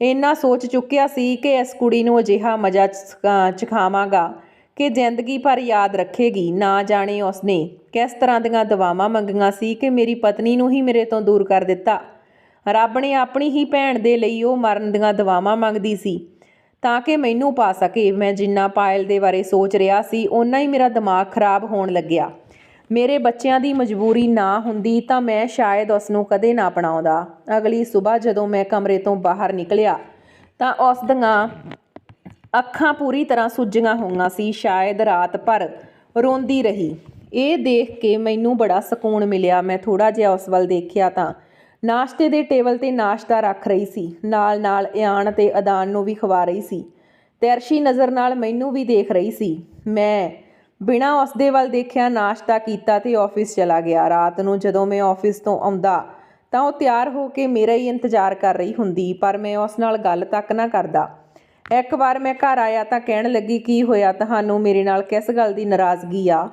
S1: ਇੰਨਾ ਸੋਚ ਚੁੱਕਿਆ ਸੀ ਕਿ ਇਸ ਕੁੜੀ ਨੂੰ ਅਜਿਹਾ ਮਜ਼ਾ ਚ- ਚਖਾਵਾਂਗਾ ਕਿ ਜ਼ਿੰਦਗੀ ਭਰ ਯਾਦ ਰੱਖੇਗੀ, ਨਾ ਜਾਣੇ ਉਸਨੇ। ਕਿਸ ਤਰ੍ਹਾਂ ਦੀਆਂ ਦਵਾਵਾਂ ਮੰਗੀਆਂ ਸੀ ਕਿ ਮੇਰੀ ਪਤਨੀ ਨੂੰ ਹੀ ਮੇਰੇ ਤੋਂ ਦੂਰ ਕਰ ਦਿੱਤਾ। ਰੱਬ ਨੇ ਆਪਣੀ ਹੀ ਭੈਣ ਦੇ ਲਈ ਉਹ ਮਰਨ ਦੀਆਂ ਦਵਾਵਾਂ ਮੰਗਦੀ ਸੀ, ਤਾਂ ਕਿ ਮੈਨੂੰ ਪਾ ਸਕੇ। ਮੈਂ ਜਿੰਨਾ ਪਾਇਲ ਦੇ ਬਾਰੇ ਸੋਚ ਰਿਹਾ ਸੀ, ਓਨਾ ਹੀ ਮੇਰਾ ਦਿਮਾਗ ਖਰਾਬ ਹੋਣ ਲੱਗਿਆ। ਮੇਰੇ ਬੱਚਿਆਂ ਦੀ ਮਜਬੂਰੀ ਨਾ ਹੁੰਦੀ ਤਾਂ ਮੈਂ ਸ਼ਾਇਦ ਉਸ ਨੂੰ ਕਦੇ ਨਾ ਅਪਣਾਉਂਦਾ। ਅਗਲੀ ਸਵੇਰ ਜਦੋਂ ਮੈਂ ਕਮਰੇ ਤੋਂ ਬਾਹਰ ਨਿਕਲਿਆ, ਤਾਂ ਉਸ ਦੀਆਂ ਅੱਖਾਂ ਪੂਰੀ ਤਰ੍ਹਾਂ ਸੁੱਜੀਆਂ ਹੋਈਆਂ ਸੀ, ਸ਼ਾਇਦ ਰਾਤ ਭਰ ਰੋਂਦੀ ਰਹੀ। ਇਹ ਦੇਖ ਕੇ ਮੈਨੂੰ ਬੜਾ ਸਕੂਨ ਮਿਲਿਆ। ਮੈਂ ਥੋੜਾ ਜਿਹਾ ਉਸ ਵੱਲ ਦੇਖਿਆ ਤਾਂ ਨਾਸ਼ਤੇ ਦੇ ਟੇਬਲ ਤੇ ਨਾਸ਼ਤਾ ਰੱਖ ਰਹੀ ਸੀ। ਨਾਲ ਨਾਲ ਇਆਨ ਤੇ ਅਦਾਨ ਨੂੰ ਵੀ ਖਵਾ ਰਹੀ ਸੀ। ਤੈਰਸ਼ੀ ਨਜ਼ਰ ਨਾਲ ਮੈਨੂੰ ਵੀ ਦੇਖ ਰਹੀ ਸੀ। ਮੈਂ ਬਿਨਾਂ ਉਸ ਦੇ ਵੱਲ ਦੇਖਿਆ ਨਾਸ਼ਤਾ ਕੀਤਾ ਤੇ ਆਫਿਸ ਚਲਾ ਗਿਆ। ਰਾਤ ਨੂੰ ਜਦੋਂ ਮੈਂ ਆਫਿਸ ਤੋਂ ਆਉਂਦਾ ਤਾਂ ਉਹ ਤਿਆਰ ਹੋ ਕੇ ਮੇਰਾ ਹੀ ਇੰਤਜ਼ਾਰ ਕਰ ਰਹੀ ਹੁੰਦੀ, ਪਰ ਮੈਂ ਉਸ ਨਾਲ ਗੱਲ ਤੱਕ ਨਾ ਕਰਦਾ। ਇੱਕ ਵਾਰ ਮੈਂ ਘਰ ਆਇਆ ਤਾਂ ਕਹਿਣ ਲੱਗੀ, ਕੀ ਹੋਇਆ? ਤੁਹਾਨੂੰ ਮੇਰੇ ਨਾਲ ਕਿਸ ਗੱਲ ਦੀ ਨਾਰਾਜ਼ਗੀ ਆ?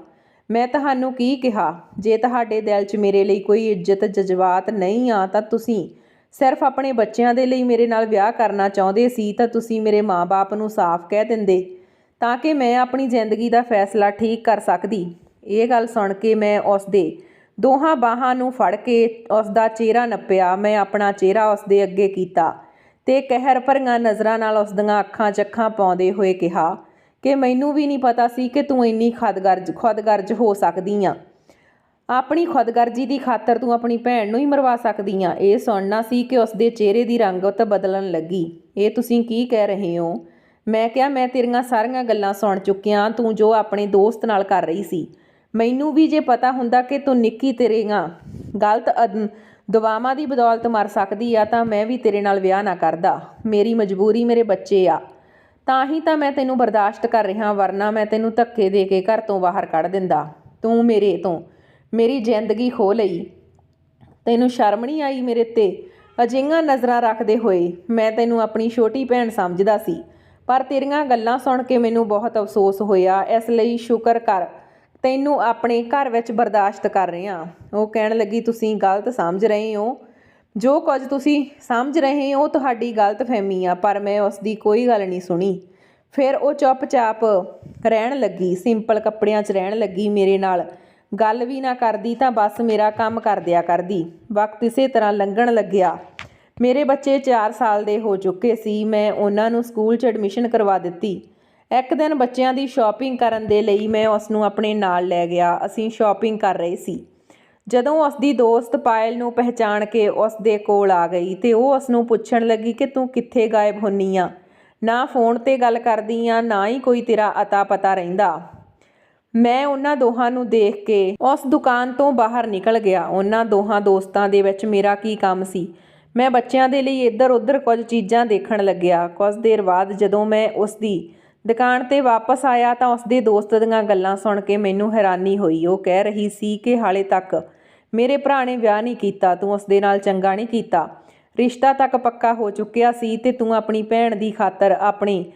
S1: ਮੈਂ ਤੁਹਾਨੂੰ ਕੀ ਕਿਹਾ? ਜੇ ਤੁਹਾਡੇ ਦਿਲ 'ਚ ਮੇਰੇ ਲਈ ਕੋਈ ਇੱਜ਼ਤ, ਜਜ਼ਬਾਤ ਨਹੀਂ ਆ, ਤਾਂ ਤੁਸੀਂ ਸਿਰਫ ਆਪਣੇ ਬੱਚਿਆਂ ਦੇ ਲਈ ਮੇਰੇ ਨਾਲ ਵਿਆਹ ਕਰਨਾ ਚਾਹੁੰਦੇ ਸੀ, ਤਾਂ ਤੁਸੀਂ ਮੇਰੇ ਮਾਪੇ ਨੂੰ ਸਾਫ਼ ਕਹਿ ਦਿੰਦੇ ਤਾਂ ਕਿ ਮੈਂ ਆਪਣੀ ਜ਼ਿੰਦਗੀ ਦਾ ਫੈਸਲਾ ਠੀਕ ਕਰ ਸਕਦੀ। ਇਹ ਗੱਲ ਸੁਣ ਕੇ ਮੈਂ ਉਸ ਦੇ ਦੋਹਾਂ ਬਾਹਾਂ ਨੂੰ ਫੜ ਕੇ ਉਸ ਦਾ ਚਿਹਰਾ ਨੱਪਿਆ। ਮੈਂ ਆਪਣਾ ਚਿਹਰਾ ਉਸ ਦੇ ਅੱਗੇ ਕੀਤਾ। ਤੇ ਕਹਿਰ ਭਰੀਆਂ ਨਜ਼ਰਾਂ ਨਾਲ ਉਸ ਦੀਆਂ ਅੱਖਾਂ ਚੱਖਾਂ ਪਾਉਂਦੇ ਹੋਏ ਕਿਹਾ ਕਿ ਮੈਨੂੰ ਵੀ ਨਹੀਂ ਪਤਾ ਸੀ ਕਿ ਤੂੰ ਇੰਨੀ ਖਦਗਰਜ ਖੁਦਗਰਜ ਹੋ ਸਕਦੀ ਆ ਆਪਣੀ ਖੁਦਗਰਜੀ ਦੀ ਖਾਤਰ ਤੂੰ ਆਪਣੀ ਭੈਣ ਨੂੰ ਹੀ ਮਰਵਾ ਸਕਦੀ ਆ ਇਹ ਸੁਣਨਾ ਸੀ ਕਿ ਉਸ ਦੇ ਚਿਹਰੇ ਦੀ ਰੰਗਤ ਬਦਲਣ ਲੱਗੀ। ਇਹ ਤੁਸੀਂ ਕੀ ਕਹਿ ਰਹੇ ਹੋ? ਮੈਂ ਕਿਹਾ, ਮੈਂ ਤੇਰੀਆਂ ਸਾਰੀਆਂ ਗੱਲਾਂ ਸੁਣ ਚੁੱਕਿਆ। ਤੂੰ ਜੋ ਆਪਣੇ ਦੋਸਤ ਨਾਲ ਕਰ ਰਹੀ ਸੀ। ਮੈਨੂੰ ਵੀ ਜੇ ਪਤਾ ਹੁੰਦਾ ਕਿ ਤੂੰ ਨਿੱਕੀ ਤੇਰੇਗਾ ਗਲਤ ਅਦ- ਦੁਆਵਾਂ ਦੀ ਬਦੌਲਤ ਮਰ ਸਕਦੀ ਆ ਤਾਂ ਮੈਂ ਵੀ ਤੇਰੇ ਨਾਲ ਵਿਆਹ ਨਾ ਕਰਦਾ। ਮੇਰੀ ਮਜਬੂਰੀ ਮੇਰੇ ਬੱਚੇ ਆ। ਤਾਂ ਹੀ ਤਾਂ ਮੈਂ ਤੈਨੂੰ ਬਰਦਾਸ਼ਤ ਕਰ ਰਿਹਾ ਵਰਨਾ ਮੈਂ ਤੈਨੂੰ ਧੱਕੇ ਦੇ ਕੇ ਘਰ ਤੋਂ ਬਾਹਰ ਕੱਢ ਦਿੰਦਾ। ਤੂੰ ਮੇਰੇ ਤੋਂ, ਮੇਰੀ ਜ਼ਿੰਦਗੀ ਖੋ ਲਈ। ਤੈਨੂੰ ਸ਼ਰਮ ਨਹੀਂ ਆਈ ਮੇਰੇ ਤੇ ਅਜਿਹੀਆਂ ਨਜ਼ਰਾਂ ਰੱਖਦੇ ਹੋਏ ਮੈਂ ਤੈਨੂੰ ਆਪਣੀ ਛੋਟੀ ਭੈਣ ਸਮਝਦਾ ਸੀ। ਪਰ ਤੇਰੀਆਂ ਗੱਲਾਂ ਸੁਣ ਕੇ ਮੈਨੂੰ ਬਹੁਤ ਅਫਸੋਸ ਹੋਇਆ। ਇਸ ਲਈ ਸ਼ੁਕਰ ਕਰ ਤੈਨੂੰ ਆਪਣੇ ਘਰ ਵਿੱਚ ਬਰਦਾਸ਼ਤ ਕਰ ਰਿਹਾ। ਉਹ ਕਹਿਣ ਲੱਗੀ, ਤੁਸੀਂ ਗਲਤ ਸਮਝ ਰਹੇ ਹੋ। ਜੋ ਕੁਝ ਤੁਸੀਂ ਸਮਝ ਰਹੇ ਹੋ ਉਹ ਤੁਹਾਡੀ ਗਲਤ ਫਹਿਮੀ ਆ, ਪਰ ਮੈਂ ਉਸ ਦੀ ਕੋਈ ਗੱਲ ਨਹੀਂ ਸੁਣੀ। ਫਿਰ ਉਹ ਚੁੱਪਚਾਪ ਰਹਿਣ ਲੱਗੀ, ਸਿੰਪਲ ਕੱਪੜਿਆਂ 'ਚ ਰਹਿਣ ਲੱਗੀ। ਮੇਰੇ ਨਾਲ ਗੱਲ ਵੀ ਨਾ ਕਰਦੀ ਤਾਂ ਬਸ ਮੇਰਾ ਕੰਮ ਕਰ ਦਿਆ ਕਰਦੀ। ਵਕਤ ਇਸੇ ਤਰ੍ਹਾਂ ਲੰਘਣ ਲੱਗਿਆ। ਮੇਰੇ ਬੱਚੇ 4 ਸਾਲ ਦੇ ਹੋ ਚੁੱਕੇ ਸੀ। ਮੈਂ ਉਹਨਾਂ ਨੂੰ ਸਕੂਲ 'ਚ ਐਡਮਿਸ਼ਨ ਕਰਵਾ ਦਿੱਤੀ। ਇੱਕ ਦਿਨ ਬੱਚਿਆਂ ਦੀ ਸ਼ਾਪਿੰਗ ਕਰਨ ਦੇ ਲਈ ਮੈਂ ਉਸ ਨੂੰ ਆਪਣੇ ਨਾਲ ਲੈ ਗਿਆ। ਅਸੀਂ ਸ਼ਾਪਿੰਗ ਕਰ ਰਹੇ ਸੀ। ਜਦੋਂ ਉਸ ਦੀ ਦੋਸਤ ਪਾਇਲ ਨੂੰ ਪਹਿਚਾਣ ਕੇ ਉਸ ਦੇ ਕੋਲ ਆ ਗਈ ਤੇ ਉਹ ਉਸ ਨੂੰ ਪੁੱਛਣ ਲੱਗੀ ਕਿ ਤੂੰ ਕਿੱਥੇ ਗਾਇਬ ਹੁੰਨੀ ਆ? ਨਾ ਫੋਨ ਤੇ ਗੱਲ ਕਰਦੀ ਆ, ਨਾ ਹੀ ਕੋਈ ਤੇਰਾ ਅਤਾ ਪਤਾ ਰਹਿੰਦਾ। ਮੈਂ ਉਹਨਾਂ ਦੋਹਾਂ ਨੂੰ ਦੇਖ ਕੇ ਉਸ ਦੁਕਾਨ ਤੋਂ ਬਾਹਰ ਨਿਕਲ ਗਿਆ। ਉਹਨਾਂ ਦੋਹਾਂ ਦੋਸਤਾਂ ਦੇ ਵਿੱਚ ਮੇਰਾ ਕੀ ਕੰਮ ਸੀ? ਮੈਂ ਬੱਚਿਆਂ ਦੇ ਲਈ ਇੱਧਰ ਉੱਧਰ ਕੁਝ ਚੀਜ਼ਾਂ ਦੇਖਣ ਲੱਗਿਆ। ਕੁਝ ਦੇਰ ਬਾਅਦ ਜਦੋਂ ਮੈਂ ਉਸ ਦੀ ਦੁਕਾਨ ਤੇ ਵਾਪਸ ਆਇਆ ਤਾਂ ਉਸਦੇ ਦੋਸਤ ਦੀਆਂ ਗੱਲਾਂ ਸੁਣ ਕੇ ਮੈਨੂੰ ਹੈਰਾਨੀ ਹੋਈ। ਉਹ ਕਹਿ ਰਹੀ ਸੀ ਕਿ ਹਾਲੇ ਤੱਕ ਮੇਰੇ ਭਰਾ ਨੇ ਵਿਆਹ ਨਹੀਂ ਕੀਤਾ, ਤੂੰ ਉਸਦੇ ਨਾਲ ਚੰਗਾ ਨਹੀਂ ਕੀਤਾ। ਰਿਸ਼ਤਾ ਤੱਕ ਪੱਕਾ ਹੋ ਚੁੱਕਿਆ ਸੀ ਤੇ ਤੂੰ ਆਪਣੀ ਭੈਣ ਦੀ ਖਾਤਰ, ਆਪਣੀ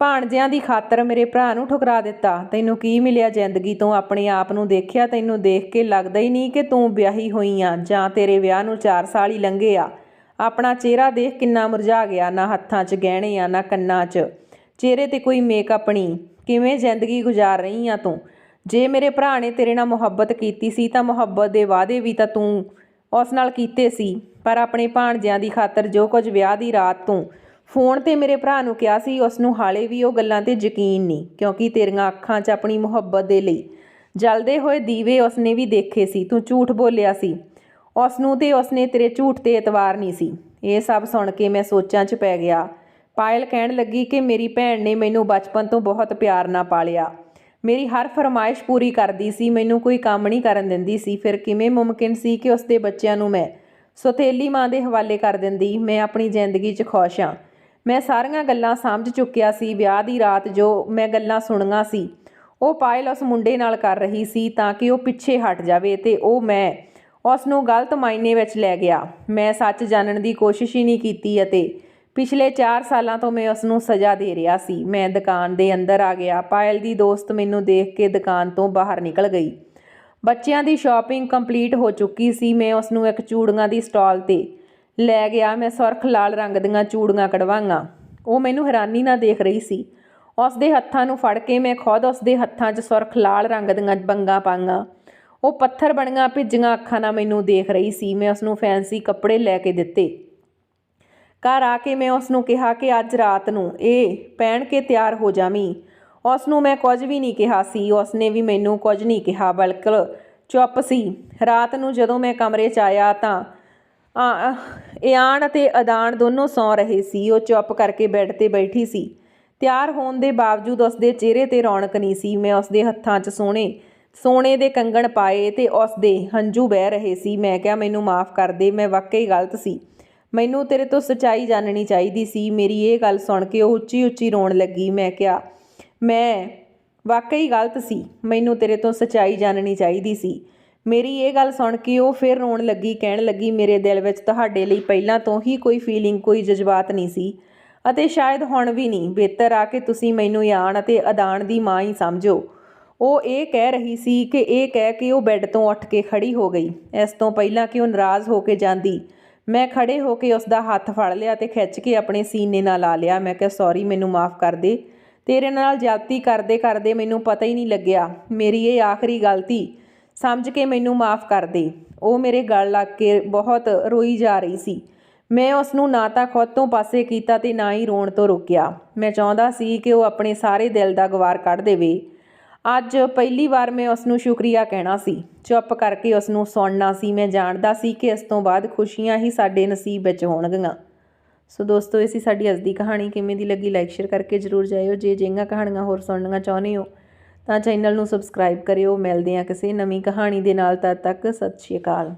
S1: ਭਾਣਜਿਆਂ ਦੀ ਖਾਤਰ ਮੇਰੇ ਭਰਾ ਨੂੰ ਠੁਕਰਾ ਦਿੱਤਾ। ਤੈਨੂੰ ਕੀ ਮਿਲਿਆ ਜ਼ਿੰਦਗੀ ਤੋਂ? ਆਪਣੇ ਆਪ ਨੂੰ ਦੇਖਿਆ, ਤੈਨੂੰ ਦੇਖ ਕੇ ਲੱਗਦਾ ਹੀ ਨਹੀਂ ਕਿ ਤੂੰ ਵਿਆਹੀ ਹੋਈ ਆ, ਜਾਂ ਤੇਰੇ ਵਿਆਹ ਨੂੰ 4 ਸਾਲ ਹੀ ਲੰਘੇ ਆ। ਆਪਣਾ ਚਿਹਰਾ ਦੇਖ ਕਿੰਨਾ ਮੁਰਝਾ ਗਿਆ, ਨਾ ਹੱਥਾਂ 'ਚ ਗਹਿਣੇ ਆ, ਨਾ ਕੰਨਾਂ 'ਚ। ਚਿਹਰੇ ਤੇ ਕੋਈ ਮੇਕਅਪ ਨਹੀਂ। ਕਿਵੇਂ ਜ਼ਿੰਦਗੀ ਗੁਜ਼ਾਰ ਰਹੀ ਆ ਤੂੰ? ਜੇ ਮੇਰੇ ਭਰਾ ਨੇ ਤੇਰੇ ਨਾਲ ਮੁਹੱਬਤ ਕੀਤੀ ਸੀ ਤਾਂ ਮੁਹੱਬਤ ਦੇ ਵਾਅਦੇ ਵੀ ਤਾਂ ਤੂੰ ਉਸ ਨਾਲ ਕੀਤੇ ਸੀ। ਪਰ ਆਪਣੇ ਭਾਣਜਿਆਂ ਦੀ ਖਾਤਰ ਜੋ ਕੁਝ ਵਿਆਹ ਦੀ ਰਾਤ ਤੂੰ ਫੋਨ ਤੇ ਮੇਰੇ ਭਰਾ ਨੂੰ ਕਿਹਾ ਸੀ, ਉਸ ਨੂੰ ਹਾਲੇ ਵੀ ਉਹ ਗੱਲਾਂ ਤੇ ਯਕੀਨ ਨਹੀਂ, ਕਿਉਂਕਿ ਤੇਰੀਆਂ ਅੱਖਾਂ 'ਚ ਆਪਣੀ ਮੁਹੱਬਤ ਦੇ ਲਈ ਜਲਦੇ ਹੋਏ ਦੀਵੇ ਉਸਨੇ ਵੀ ਦੇਖੇ ਸੀ। ਤੂੰ ਝੂਠ ਬੋਲਿਆ ਸੀ। ਉਸ ਨੂੰ ਤੇ ਉਸਨੇ ਤੇਰੇ ਝੂਠ ਤੇ ਇਤਵਾਰ ਨਹੀਂ ਸੀ। ਇਹ ਸਭ ਸੁਣ ਕੇ ਮੈਂ ਸੋਚਾਂ 'ਚ ਪੈ ਗਿਆ। ਪਾਇਲ ਕਹਿਣ ਲੱਗੀ ਕਿ ਮੇਰੀ ਭੈਣ ਨੇ ਮੈਨੂੰ ਬਚਪਨ ਤੋਂ ਬਹੁਤ ਪਿਆਰ ਨਾਲ ਪਾਲਿਆ। ਮੇਰੀ ਹਰ ਫਰਮਾਇਸ਼ ਪੂਰੀ ਕਰਦੀ ਸੀ, ਮੈਨੂੰ ਕੋਈ ਕੰਮ ਨਹੀਂ ਕਰਨ ਦਿੰਦੀ ਸੀ। ਫਿਰ ਕਿਵੇਂ ਮੁਮਕਿਨ ਸੀ ਕਿ ਉਸਦੇ ਬੱਚਿਆਂ ਨੂੰ ਮੈਂ ਸੋਤੇਲੀ ਮਾਂ ਦੇ ਹਵਾਲੇ ਕਰ ਦਿੰਦੀ, ਮੈਂ ਆਪਣੀ ਜ਼ਿੰਦਗੀ 'ਚ ਖੁਸ਼ ਹਾਂ। ਮੈਂ ਸਾਰੀਆਂ ਗੱਲਾਂ ਸਮਝ ਚੁੱਕਿਆ ਸੀ, ਵਿਆਹ ਦੀ ਰਾਤ ਜੋ ਮੈਂ ਗੱਲਾਂ ਸੁਣੀਆਂ ਸੀ, ਉਹ ਪਾਇਲ ਉਸ ਮੁੰਡੇ ਨਾਲ ਕਰ ਰਹੀ ਸੀ ਤਾਂ ਕਿ ਉਹ ਪਿੱਛੇ ਹਟ ਜਾਵੇ ਤੇ ਉਹ ਮੈਂ ਉਸ ਨੂੰ ਗਲਤ ਮਾਇਨੇ ਵਿੱਚ ਲੈ ਗਿਆ। ਮੈਂ ਸੱਚ ਜਾਣਨ ਦੀ ਕੋਸ਼ਿਸ਼ ਹੀ ਨਹੀਂ ਕੀਤੀ ਅਤੇ ਪਿਛਲੇ 4 ਸਾਲਾਂ ਤੋਂ ਮੈਂ ਉਸ ਨੂੰ ਸਜ਼ਾ ਦੇ ਰਿਹਾ ਸੀ। ਮੈਂ ਦੁਕਾਨ ਦੇ ਅੰਦਰ ਆ ਗਿਆ। ਪਾਇਲ ਦੀ ਦੋਸਤ ਮੈਨੂੰ ਦੇਖ ਕੇ ਦੁਕਾਨ ਤੋਂ ਬਾਹਰ ਨਿਕਲ ਗਈ। ਬੱਚਿਆਂ ਦੀ ਸ਼ਾਪਿੰਗ ਕੰਪਲੀਟ ਹੋ ਚੁੱਕੀ ਸੀ। ਮੈਂ ਉਸ ਨੂੰ ਇੱਕ ਚੂੜੀਆਂ ਦੀ ਸਟਾਲ ਤੇ ਲੈ ਗਿਆ। ਮੈਂ ਸੁਰਖ ਲਾਲ ਰੰਗ ਦੀਆਂ ਚੂੜੀਆਂ ਕਢਵਾਈਆਂ ਉਹ ਮੈਨੂੰ ਹੈਰਾਨੀ ਨਾਲ ਦੇਖ ਰਹੀ ਸੀ। ਉਸ ਦੇ ਹੱਥਾਂ ਨੂੰ ਫੜ ਕੇ ਮੈਂ ਖੁਦ ਉਸ ਦੇ ਹੱਥਾਂ 'ਚ ਸੁਰਖ ਲਾਲ ਰੰਗ ਦੀਆਂ ਬੰਗਾ ਪਾਈਆਂ ਉਹ ਪੱਥਰ ਬਣੀਆਂ ਭਿੱਜੀਆਂ ਅੱਖਾਂ ਨਾਲ ਮੈਨੂੰ ਦੇਖ ਰਹੀ ਸੀ। ਮੈਂ ਉਸ ਨੂੰ ਫੈਂਸੀ ਕੱਪੜੇ ਲੈ ਕੇ ਦਿੱਤੇ। ਘਰ ਆ ਕੇ ਮੈਂ ਉਸ ਨੂੰ ਕਿਹਾ ਕਿ ਅੱਜ ਰਾਤ ਨੂੰ ਇਹ ਪਹਿਨ ਕੇ ਤਿਆਰ ਹੋ ਜਾਵੀਂ। ਉਸ ਨੂੰ ਮੈਂ ਕੁਝ ਵੀ ਨਹੀਂ ਕਿਹਾ ਸੀ। ਉਸ ਨੇ ਵੀ ਮੈਨੂੰ ਕੁਝ ਨਹੀਂ ਕਿਹਾ। ਬਲਕਿ ਚੁੱਪ ਸੀ। ਰਾਤ ਨੂੰ ਜਦੋਂ ਮੈਂ ਕਮਰੇ 'ਚ ਆਇਆ ਤਾਂ ਆ ਇਆਨ ਅਤੇ ਅਦਾਨ ਦੋਨੋਂ ਸੌਂ ਰਹੇ ਸੀ। ਉਹ ਚੁੱਪ ਕਰਕੇ ਬੈੱਡ ਤੇ ਬੈਠੀ ਸੀ। ਤਿਆਰ ਹੋਣ ਦੇ ਬਾਵਜੂਦ ਉਸ ਦੇ ਚਿਹਰੇ ਤੇ ਰੌਣਕ ਨਹੀਂ ਸੀ। ਮੈਂ ਉਸ ਦੇ ਹੱਥਾਂ 'ਚ ਸੋਹਣੇ ਸੋਨੇ ਦੇ ਕੰਗਣ ਪਾਏ ਤੇ ਉਸ ਦੇ ਹੰਝੂ ਵਹਿ ਰਹੇ ਸੀ। ਮੈਂ ਕਿਹਾ, ਮੈਨੂੰ ਮਾਫ ਕਰ ਦੇ। ਮੈਂ ਵਾਕਈ ਗਲਤ ਸੀ। ਮੈਨੂੰ ਤੇਰੇ ਤੋਂ ਸੱਚਾਈ ਜਾਣਨੀ ਚਾਹੀਦੀ ਸੀ। ਮੇਰੀ ਇਹ ਗੱਲ ਸੁਣ ਕੇ ਉਹ ਉੱਚੀ ਉੱਚੀ ਰੋਣ ਲੱਗੀ। ਮੈਂ ਕਿਹਾ, ਮੈਂ ਵਾਕਈ ਗਲਤ ਸੀ। ਮੈਨੂੰ ਤੇਰੇ ਤੋਂ ਸੱਚਾਈ ਜਾਣਨੀ ਚਾਹੀਦੀ ਸੀ। ਮੇਰੀ ਇਹ ਗੱਲ ਸੁਣ ਕੇ ਉਹ ਫਿਰ ਰੋਣ ਲੱਗੀ, ਕਹਿਣ ਲੱਗੀ, ਮੇਰੇ ਦਿਲ ਵਿੱਚ ਤੁਹਾਡੇ ਲਈ ਪਹਿਲਾਂ ਤੋਂ ਹੀ ਕੋਈ ਫੀਲਿੰਗ ਕੋਈ ਜਜ਼ਬਾਤ ਨਹੀਂ ਸੀ। ਅਤੇ ਸ਼ਾਇਦ ਹੁਣ ਵੀ ਨਹੀਂ। ਬਿਹਤਰ ਆ ਕਿ ਤੁਸੀਂ ਮੈਨੂੰ ਯਾਨ ਅਤੇ ਅਦਾਨ ਦੀ ਮਾਂ ਹੀ ਸਮਝੋ। ਉਹ ਇਹ ਕਹਿ ਰਹੀ ਸੀ ਕਿ ਇਹ ਕਹਿ ਕੇ ਉਹ ਬੈੱਡ ਤੋਂ ਉੱਠ ਕੇ ਖੜੀ ਹੋ ਗਈ। ਇਸ ਤੋਂ ਪਹਿਲਾਂ ਕਿ ਉਹ ਨਾਰਾਜ਼ ਹੋ ਕੇ ਜਾਂਦੀ। ਮੈਂ ਖੜੇ ਹੋ ਕੇ ਉਸ ਦਾ ਹੱਥ ਫੜ ਲਿਆ ਤੇ ਖਿੱਚ ਕੇ ਆਪਣੇ ਸੀਨੇ ਨਾਲ ਲਾ ਲਿਆ। ਮੈਂ ਕਿਹਾ ਸੌਰੀ ਮੈਨੂੰ ਮਾਫ ਕਰ ਦੇ। ਤੇਰੇ ਨਾਲ ਜਾਤੀ ਕਰਦੇ ਕਰਦੇ ਮੈਨੂੰ ਪਤਾ ਹੀ ਨਹੀਂ ਲੱਗਿਆ। ਮੇਰੀ ਇਹ ਆਖਰੀ ਗਲਤੀ, ਸਮਝ ਕੇ ਮੈਨੂੰ ਮਾਫ ਕਰ ਦੇ। ਉਹ ਮੇਰੇ ਗਲ ਲੱਗ ਕੇ ਬਹੁਤ ਰੋਈ ਜਾ ਰਹੀ ਸੀ। ਮੈਂ ਉਸ ਨੂੰ ਨਾ ਤਾਂ ਖੁਦ ਤੋਂ ਪਾਸੇ ਕੀਤਾ ਤੇ ਨਾ ਹੀ ਰੋਣ ਤੋਂ ਰੋਕਿਆ। ਮੈਂ ਚਾਹੁੰਦਾ ਸੀ ਕਿ ਉਹ ਆਪਣੇ ਸਾਰੇ ਦਿਲ ਦਾ ਗਵਾਰ ਕੱਢ ਦੇਵੇ। ਅੱਜ ਪਹਿਲੀ ਵਾਰ ਮੈਂ ਉਸ ਨੂੰ ਸ਼ੁਕਰੀਆ ਕਹਿਣਾ ਸੀ। ਚੁੱਪ ਕਰਕੇ ਉਸ ਨੂੰ ਸੁਣਨਾ ਸੀ। ਮੈਂ ਜਾਣਦਾ ਸੀ ਕਿ ਇਸ ਤੋਂ ਬਾਅਦ ਖੁਸ਼ੀਆਂ ਹੀ ਸਾਡੇ ਨਸੀਬ ਵਿੱਚ ਹੋਣਗੀਆਂ। ਸੋ ਦੋਸਤੋ, ਇਹ ਸੀ ਸਾਡੀ ਅੱਜ ਦੀ ਕਹਾਣੀ। ਕਿਵੇਂ ਦੀ ਲੱਗੀ ਲਾਈਕ ਸ਼ੇਅਰ ਕਰਕੇ ਜਰੂਰ ਜਾਇਓ। ਜੇ ਜਿੰਗਾ ਕਹਾਣੀਆਂ ਹੋਰ ਸੁਣਨੀਆਂ ਚਾਹੁੰਦੇ ਹੋ, ਤਾਂ ਚੈਨਲ ਨੂੰ ਸਬਸਕ੍ਰਾਈਬ ਕਰਿਓ। ਮਿਲਦੇ ਹਾਂ ਕਿਸੇ ਨਵੀਂ ਕਹਾਣੀ ਦੇ ਨਾਲ। ਤਦ ਤੱਕ ਸਤਿ ਸ਼੍ਰੀ ਅਕਾਲ।